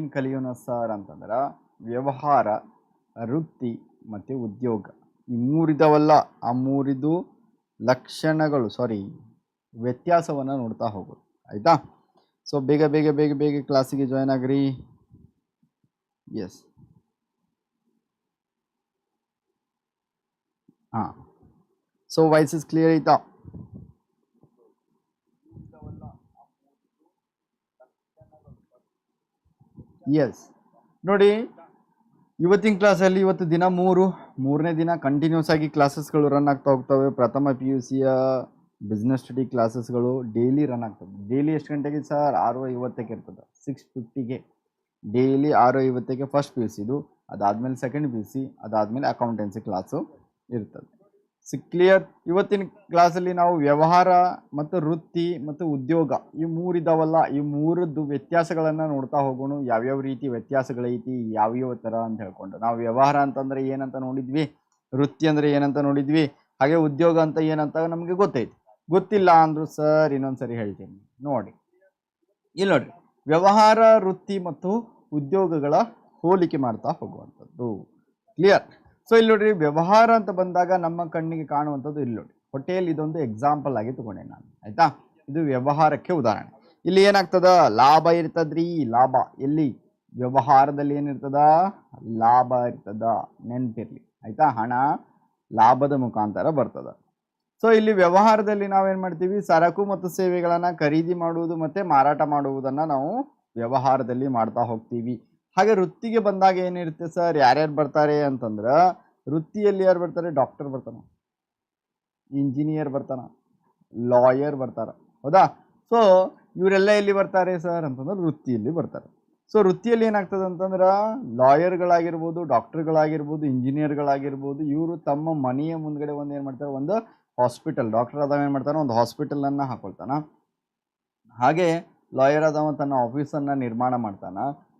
ಏನ್ ಕಲಿಯೋಣ ಸರ್ ಅಂತಂದ್ರೆ ವ್ಯವಹಾರ, ವೃತ್ತಿ ಮತ್ತು ಉದ್ಯೋಗ. ಈ ಮೂರಿದವಲ್ಲ, ಆ ಮೂರಿದು ಲಕ್ಷಣಗಳು ಸಾರಿ ವ್ಯತ್ಯಾಸವನ್ನು ನೋಡ್ತಾ ಹೋಗೋದು. ಆಯಿತಾ? ಸೊ ಬೇಗ ಬೇಗ ಬೇಗ ಬೇಗ ಕ್ಲಾಸಿಗೆ ಜಾಯ್ನ್ ಆಗ್ರಿ. ಎಸ್ ಹಾಂ. ಸೊ ಇಸ್ ಕ್ಲಿಯರ್ ಐತಾ ಎಸ್ ನೋಡಿ, ಇವತ್ತಿನ ಕ್ಲಾಸಲ್ಲಿ ಇವತ್ತು ದಿನ ಮೂರು, ಮೂರನೇ ದಿನ ಕಂಟಿನ್ಯೂಸ್ ಆಗಿ ಕ್ಲಾಸಸ್ಗಳು ರನ್ ಆಗ್ತಾ ಹೋಗ್ತವೆ. ಪ್ರಥಮ ಪಿ ಯು ಸಿಯ ಬಿಸ್ನೆಸ್ ಸ್ಟಡಿ ಕ್ಲಾಸಸ್ಗಳು ಡೈಲಿ ರನ್ ಆಗ್ತವೆ. ಡೈಲಿ ಎಷ್ಟು ಗಂಟೆಗೆ ಸರ್? ಆರು ಐವತ್ತಕ್ಕೆ ಇರ್ತದೆ ಸಿಕ್ಸ್ ಫಿಫ್ಟಿಗೆ ಡೈಲಿ ಆರು ಐವತ್ತಕ್ಕೆ ಫಸ್ಟ್ ಪಿ ಯು ಸಿದು ಅದಾದಮೇಲೆ ಸೆಕೆಂಡ್ ಪಿ ಯು ಸಿ ಅದಾದಮೇಲೆ ಅಕೌಂಟೆನ್ಸಿ ಕ್ಲಾಸು ಇರ್ತದೆ. ಸಿ ಕ್ಲಿಯರ್ ಇವತ್ತಿನ ಕ್ಲಾಸಲ್ಲಿ ನಾವು ವ್ಯವಹಾರ ಮತ್ತು ವೃತ್ತಿ ಮತ್ತು ಉದ್ಯೋಗ ಈ ಮೂರಿದಾವಲ್ಲ, ಈ ಮೂರದ್ದು ವ್ಯತ್ಯಾಸಗಳನ್ನು ನೋಡ್ತಾ ಹೋಗೋಣ. ಯಾವ್ಯಾವ ರೀತಿ ವ್ಯತ್ಯಾಸಗಳೈತಿ, ಯಾವ್ಯಾವ ಥರ ಅಂತ ಹೇಳ್ಕೊಂಡು. ನಾವು ವ್ಯವಹಾರ ಅಂತಂದರೆ ಏನಂತ ನೋಡಿದ್ವಿ, ವೃತ್ತಿ ಅಂದರೆ ಏನಂತ ನೋಡಿದ್ವಿ, ಹಾಗೆ ಉದ್ಯೋಗ ಅಂತ ಏನಂತ ನಮಗೆ ಗೊತ್ತೈತಿ. ಗೊತ್ತಿಲ್ಲ ಅಂದರೂ ಸರ್ ಇನ್ನೊಂದು ಸರಿ ಹೇಳ್ತೀನಿ. ನೋಡಿ. ಇಲ್ಲಿ ನೋಡಿರಿ. ವ್ಯವಹಾರ, ವೃತ್ತಿ ಮತ್ತು ಉದ್ಯೋಗಗಳ ಹೋಲಿಕೆ ಮಾಡ್ತಾ ಹೋಗುವಂಥದ್ದು. ಕ್ಲಿಯರ್ ಸೊ ಇಲ್ಲಿ ನೋಡ್ರಿ, ವ್ಯವಹಾರ ಅಂತ ಬಂದಾಗ ನಮ್ಮ ಕಣ್ಣಿಗೆ ಕಾಣುವಂಥದ್ದು ಇಲ್ಲಿ ನೋಡಿ ಹೋಟೆಲ್ ಇದೊಂದು ಎಕ್ಸಾಂಪಲ್ ಆಗಿ ತಗೊಂಡೆ ನಾನು, ಆಯ್ತಾ? ಇದು ವ್ಯವಹಾರಕ್ಕೆ ಉದಾಹರಣೆ. ಇಲ್ಲಿ ಏನಾಗ್ತದ? ಲಾಭ ಇರ್ತದ್ರಿ, ಲಾಭ. ಎಲ್ಲಿ? ವ್ಯವಹಾರದಲ್ಲಿ ಏನಿರ್ತದ? ಲಾಭ ಇರ್ತದ, ನೆನ್ಪಿರ್ಲಿ, ಆಯ್ತಾ? ಹಣ ಲಾಭದ ಮುಖಾಂತರ ಬರ್ತದ. ಸೊ ಇಲ್ಲಿ ವ್ಯವಹಾರದಲ್ಲಿ ನಾವೇನು ಮಾಡ್ತೀವಿ? ಸರಕು ಮತ್ತು ಸೇವೆಗಳನ್ನು ಖರೀದಿ ಮಾಡುವುದು ಮತ್ತೆ ಮಾರಾಟ ಮಾಡುವುದನ್ನ ನಾವು ವ್ಯವಹಾರದಲ್ಲಿ ಮಾಡ್ತಾ ಹೋಗ್ತೀವಿ. ಹಾಗೆ ವೃತ್ತಿಗೆ ಬಂದಾಗ ಏನಿರುತ್ತೆ ಸರ್? ಯಾರ್ಯಾರು ಬರ್ತಾರೆ ಅಂತಂದ್ರೆ ವೃತ್ತಿಯಲ್ಲಿ ಯಾರು ಬರ್ತಾರೆ? ಡಾಕ್ಟರ್ ಬರ್ತಾನ. ಇಂಜಿನಿಯರ್ ಬರ್ತಾನ. ಲಾಯರ್ ಬರ್ತಾರ. ಹೌದಾ? ಸೊ ಇವರೆಲ್ಲ ಎಲ್ಲಿ ಬರ್ತಾರೆ ಸರ್ ಅಂತಂದ್ರೆ ವೃತ್ತಿಯಲ್ಲಿ ಬರ್ತಾರೆ. ಸೊ ವೃತ್ತಿಯಲ್ಲಿ ಏನಾಗ್ತದೆ ಅಂತಂದ್ರೆ ಲಾಯರ್ಗಳಾಗಿರ್ಬೋದು ಡಾಕ್ಟರ್ಗಳಾಗಿರ್ಬೋದು ಇಂಜಿನಿಯರ್ಗಳಾಗಿರ್ಬೋದು ಇವರು ತಮ್ಮ ಮನೆಯ ಮುಂದ್ಗಡೆ ಒಂದು ಏನು ಮಾಡ್ತಾರೆ? ಒಂದು ಹಾಸ್ಪಿಟಲ್ ಡಾಕ್ಟರ್ ಆದವ ಏನು ಮಾಡ್ತಾನೆ? ಒಂದು ಹಾಸ್ಪಿಟಲನ್ನು ಹಾಕೊಳ್ತಾನ. ಹಾಗೆ ಲಾಯರ್ ಆದವ ತನ್ನ ಆಫೀಸನ್ನು ನಿರ್ಮಾಣ ಮಾಡ್ತಾನ.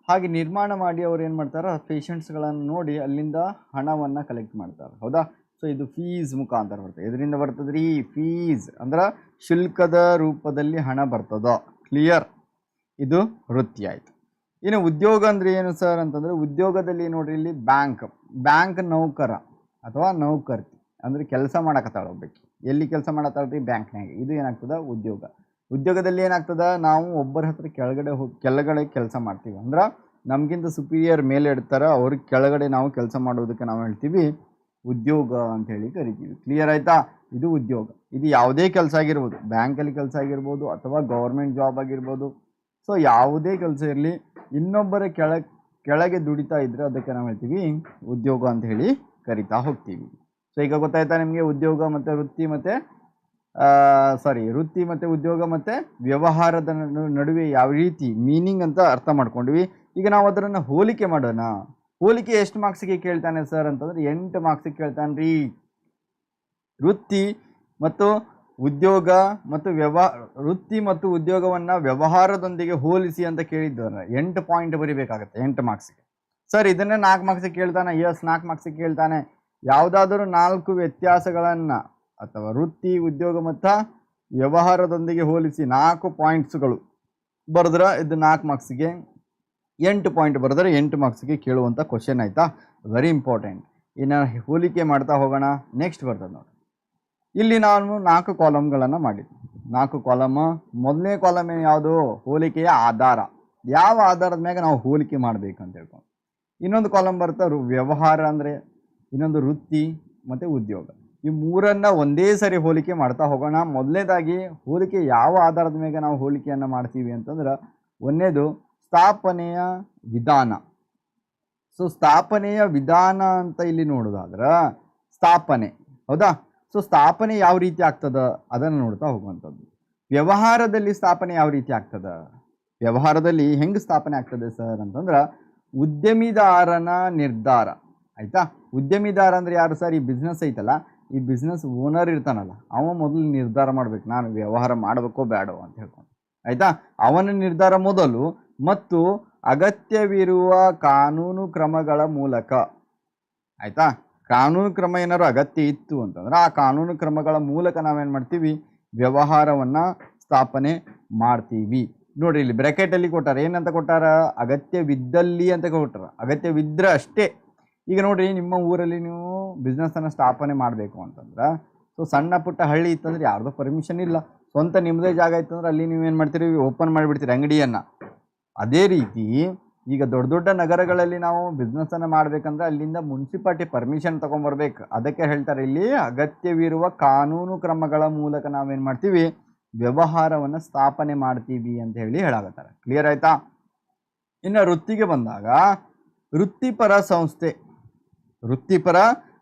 ಹಾಗೆ ನಿರ್ಮಾಣ ಮಾಡಿ ಅವ್ರು ಏನು ಮಾಡ್ತಾರೆ? ಪೇಷಂಟ್ಸ್ಗಳನ್ನು ನೋಡಿ ಅಲ್ಲಿಂದ ಹಣವನ್ನು ಕಲೆಕ್ಟ್ ಮಾಡ್ತಾರೆ. ಹೌದಾ? ಸೊ ಇದು ಫೀಸ್ ಮುಖಾಂತರ ಬರ್ತದೆ. ಇದರಿಂದ ಬರ್ತದ್ರಿ? ಫೀಸ್ ಅಂದ್ರೆ ಶುಲ್ಕದ ರೂಪದಲ್ಲಿ ಹಣ ಬರ್ತದ? ಕ್ಲಿಯರ್ ಇದು ವೃತ್ತಿ ಆಯಿತು. ಇನ್ನು ಉದ್ಯೋಗ ಅಂದ್ರೆ ಏನು ಸರ್ ಅಂತಂದ್ರೆ ಉದ್ಯೋಗದಲ್ಲಿ ನೋಡ್ರಿ ಇಲ್ಲಿ ಬ್ಯಾಂಕ್ ಬ್ಯಾಂಕ್ ನೌಕರ ಅಥವಾ ನೌಕರ್ತಿ ಅಂದ್ರೆ ಕೆಲಸ ಮಾಡಕತ್ತಾಳ ಒಬ್ಬಕ್ಕೆ ಎಲ್ಲಿ ಕೆಲಸ ಮಾಡತ್ತಾಳ್ರಿ? ಬ್ಯಾಂಕ್ನಾಗ ಇದು ಏನಾಗ್ತದ? ಉದ್ಯೋಗ. ಉದ್ಯೋಗದಲ್ಲಿ ಏನಾಗ್ತದ? ನಾವು ಒಬ್ಬರ ಹತ್ರ ಕೆಳಗಡೆ ಹೋಗಿ, ಕೆಳಗಡೆ ಕೆಲಸ ಮಾಡ್ತೀವಿ. ಅಂದ್ರೆ ನಮಗಿಂತ ಸುಪೀರಿಯರ್ ಮೇಲೆ ಇಡ್ತಾರ, ಅವ್ರಿಗೆ ಕೆಳಗಡೆ ನಾವು ಕೆಲಸ ಮಾಡೋದಕ್ಕೆ ನಾವು ಹೇಳ್ತೀವಿ, ಉದ್ಯೋಗ ಅಂತ ಹೇಳಿ ಕರಿತೀವಿ. ಕ್ಲಿಯರ್ ಆಯ್ತಾ? ಇದು ಉದ್ಯೋಗ. ಇದು ಯಾವುದೇ ಕೆಲಸ ಆಗಿರ್ಬೋದು. ಬ್ಯಾಂಕಲ್ಲಿ ಕೆಲಸ ಆಗಿರ್ಬೋದು ಅಥವಾ ಗೌರ್ಮೆಂಟ್ ಜಾಬ್ ಆಗಿರ್ಬೋದು. ಸೊ ಯಾವುದೇ ಕೆಲಸ ಇರಲಿ, ಇನ್ನೊಬ್ಬರ ಕೆಳ, ಕೆಳಗೆ ದುಡಿತಾ ಇದ್ರೆ ಅದಕ್ಕೆ ನಾವು ಹೇಳ್ತೀವಿ ಉದ್ಯೋಗ ಅಂತ ಹೇಳಿ ಕರಿತಾ ಹೋಗ್ತೀವಿ. ಸೊ ಈಗ ಗೊತ್ತಾಯ್ತಾ ನಿಮಗೆ ಉದ್ಯೋಗ ಮತ್ತು ವೃತ್ತಿ ಮತ್ತು ಸಾರಿ ವೃತ್ತಿ ಮತ್ತು ಉದ್ಯೋಗ ಮತ್ತು ವ್ಯವಹಾರದ ನಡುವೆ ಯಾವ ರೀತಿ ಮೀನಿಂಗ್ ಅಂತ ಅರ್ಥ ಮಾಡ್ಕೊಂಡ್ವಿ. ಈಗ ನಾವು ಅದನ್ನು ಹೋಲಿಕೆ ಮಾಡೋಣ. ಹೋಲಿಕೆ ಎಷ್ಟು ಮಾರ್ಕ್ಸಿಗೆ ಕೇಳ್ತಾನೆ ಸರ್ ಅಂತಂದ್ರೆ ಎಂಟು ಮಾರ್ಕ್ಸಿಗೆ ಕೇಳ್ತಾನೆ ರೀ. ವೃತ್ತಿ ಮತ್ತು ಉದ್ಯೋಗ ಮತ್ತು ವ್ಯವ, ವೃತ್ತಿ ಮತ್ತು ಉದ್ಯೋಗವನ್ನು ವ್ಯವಹಾರದೊಂದಿಗೆ ಹೋಲಿಸಿ ಅಂತ ಕೇಳಿದ್ದಾರೆ ಎಂಟು ಪಾಯಿಂಟ್ ಬರಿಬೇಕಾಗತ್ತೆ, ಎಂಟು ಮಾರ್ಕ್ಸಿಗೆ ಸರ್ ಇದನ್ನೇ ನಾಲ್ಕು ಮಾರ್ಕ್ಸಿಗೆ ಕೇಳ್ತಾನೆ ಎಸ್ ನಾಲ್ಕು ಮಾರ್ಕ್ಸಿಗೆ ಕೇಳ್ತಾನೆ. ಯಾವುದಾದರೂ ನಾಲ್ಕು ವ್ಯತ್ಯಾಸಗಳನ್ನು ಅಥವಾ ವೃತ್ತಿ, ಉದ್ಯೋಗ ಮತ್ತು ವ್ಯವಹಾರದೊಂದಿಗೆ ಹೋಲಿಸಿ ನಾಲ್ಕು ಪಾಯಿಂಟ್ಸ್ಗಳು ಬರೆದ್ರೆ? ಇದು ನಾಲ್ಕು ಮಾರ್ಕ್ಸಿಗೆ ಎಂಟು ಪಾಯಿಂಟ್ ಬರೆದ್ರೆ ಎಂಟು ಮಾರ್ಕ್ಸಿಗೆ ಕೇಳುವಂಥ ಕ್ವಶನ್ ಆಯಿತಾ? ವೆರಿ ಇಂಪಾರ್ಟೆಂಟ್ ಇನ್ನು ಹೋಲಿಕೆ ಮಾಡ್ತಾ ಹೋಗೋಣ. ನೆಕ್ಸ್ಟ್ ಬರ್ತದೆ ನೋಡಿ. ಇಲ್ಲಿ ನಾನು ನಾಲ್ಕು ಕಾಲಮ್ಗಳನ್ನು ಮಾಡಿದ್ದೆ. ನಾಲ್ಕು ಕಾಲಮ್ ಮೊದಲನೇ ಕಾಲಮ್ ಯಾವುದು? ಹೋಲಿಕೆಯ ಆಧಾರ. ಯಾವ ಆಧಾರದ ಮ್ಯಾಗ ನಾವು ಹೋಲಿಕೆ ಮಾಡಬೇಕು ಅಂತ ಹೇಳ್ಕೊಂಡು. ಇನ್ನೊಂದು ಕಾಲಮ್ ಬರ್ತಾ ವ್ಯವಹಾರ ಅಂದರೆ, ಇನ್ನೊಂದು ವೃತ್ತಿ ಮತ್ತು ಉದ್ಯೋಗ. ಈ ಮೂರನ್ನು ಒಂದೇ ಸರಿ ಹೋಲಿಕೆ ಮಾಡ್ತಾ ಹೋಗೋಣ. ಮೊದಲನೇದಾಗಿ ಹೋಲಿಕೆ ಯಾವ ಆಧಾರದ ಮೇಲೆ ನಾವು ಹೋಲಿಕೆಯನ್ನು ಮಾಡ್ತೀವಿ ಅಂತಂದ್ರೆ ಒಂದನೇದು ಸ್ಥಾಪನೆಯ ವಿಧಾನ. ಸೊ ಸ್ಥಾಪನೆಯ ವಿಧಾನ ಅಂತ ಇಲ್ಲಿ ನೋಡೋದಾದ್ರೆ ಸ್ಥಾಪನೆ. ಹೌದಾ? ಸೊ ಸ್ಥಾಪನೆ ಯಾವ ರೀತಿ ಆಗ್ತದ? ಅದನ್ನು ನೋಡ್ತಾ ಹೋಗುವಂಥದ್ದು. ವ್ಯವಹಾರದಲ್ಲಿ ಸ್ಥಾಪನೆ ಯಾವ ರೀತಿ ಆಗ್ತದ? ವ್ಯವಹಾರದಲ್ಲಿ ಹೆಂಗೆ ಸ್ಥಾಪನೆ ಆಗ್ತದೆ ಸರ್ ಅಂತಂದ್ರೆ ಉದ್ಯಮಿದಾರನ ನಿರ್ಧಾರ. ಆಯಿತಾ? ಉದ್ಯಮಿದಾರ ಅಂದ್ರೆ ಯಾರು ಸರ್? ಈ ಬಿಸ್ನೆಸ್ ಐತಲ್ಲ. ಈ ಬಿಸ್ನೆಸ್ ಓನರ್ ಇರ್ತಾನಲ್ಲ, ಅವ ಮೊದಲು ನಿರ್ಧಾರ ಮಾಡ್ಬೇಕು, ನಾನು ವ್ಯವಹಾರ ಮಾಡಬೇಕೋ ಬೇಡೋ ಅಂತ ಹೇಳ್ಕೊಂಡು. ಆಯ್ತಾ? ಅವನ ನಿರ್ಧಾರ ಮೊದಲು ಮತ್ತು ಅಗತ್ಯವಿರುವ ಕಾನೂನು ಕ್ರಮಗಳ ಮೂಲಕ. ಆಯ್ತಾ? ಕಾನೂನು ಕ್ರಮ ಏನಾದ್ರು ಅಗತ್ಯ ಇತ್ತು ಅಂತಂದ್ರೆ ಆ ಕಾನೂನು ಕ್ರಮಗಳ ಮೂಲಕ ನಾವೇನು ಮಾಡ್ತೀವಿ? ವ್ಯವಹಾರವನ್ನು ಸ್ಥಾಪನೆ ಮಾಡ್ತೀವಿ. ನೋಡ್ರಿ ಇಲ್ಲಿ ಬ್ರಾಕೆಟ್ ಅಲ್ಲಿ ಕೊಟ್ಟಾರ. ಏನಂತ ಕೊಟ್ಟಾರ? ಅಗತ್ಯವಿದ್ದಲ್ಲಿ ಅಂತ ಕೊಟ್ಟಾರ. ಅಗತ್ಯವಿದ್ರೆ ಅಷ್ಟೇ. ಈಗ ನೋಡಿರಿ, ನಿಮ್ಮ ಊರಲ್ಲಿ ನೀವು ಬಿಸ್ನೆಸ್ ಅನ್ನ ಸ್ಥಾಪನೆ ಮಾಡಬೇಕು ಅಂತಂದ್ರೆ ಸೊ ಸಣ್ಣ ಪುಟ್ಟ ಹಳ್ಳಿ ಇತ್ತಂದ್ರೆ ಯಾರ್ದೋ ಪರ್ಮಿಷನ್ ಇಲ್ಲ. ಸ್ವಂತ ನಿಮ್ಮದೇ ಜಾಗ ಇತ್ತಂದ್ರೆ ಅಲ್ಲಿ ನೀವೇನು ಮಾಡ್ತೀರಿ? ಓಪನ್ ಮಾಡಿಬಿಡ್ತೀರಿ ಅಂಗಡಿಯನ್ನು. ಅದೇ ರೀತಿ ಈಗ ದೊಡ್ಡ ದೊಡ್ಡ ನಗರಗಳಲ್ಲಿ ನಾವು ಬಿಸ್ನೆಸ್ಸನ್ನು ಮಾಡ್ಬೇಕಂದ್ರೆ ಅಲ್ಲಿಂದ ಮುನ್ಸಿಪಾಲ್ಟಿ ಪರ್ಮಿಷನ್ ತೊಗೊಂಬರ್ಬೇಕು. ಅದಕ್ಕೆ ಹೇಳ್ತಾರೆ, ಇಲ್ಲಿ ಅಗತ್ಯವಿರುವ ಕಾನೂನು ಕ್ರಮಗಳ ಮೂಲಕ ನಾವೇನು ಮಾಡ್ತೀವಿ? ವ್ಯವಹಾರವನ್ನು ಸ್ಥಾಪನೆ ಮಾಡ್ತೀವಿ ಅಂತ ಹೇಳಿ ಹೇಳಾಗತ್ತಾರೆ ಕ್ಲಿಯರ್ ಆಯ್ತಾ? ಇನ್ನು ವೃತ್ತಿಗೆ ಬಂದಾಗ ವೃತ್ತಿಪರ ಸಂಸ್ಥೆ, ವೃತ್ತಿಪರ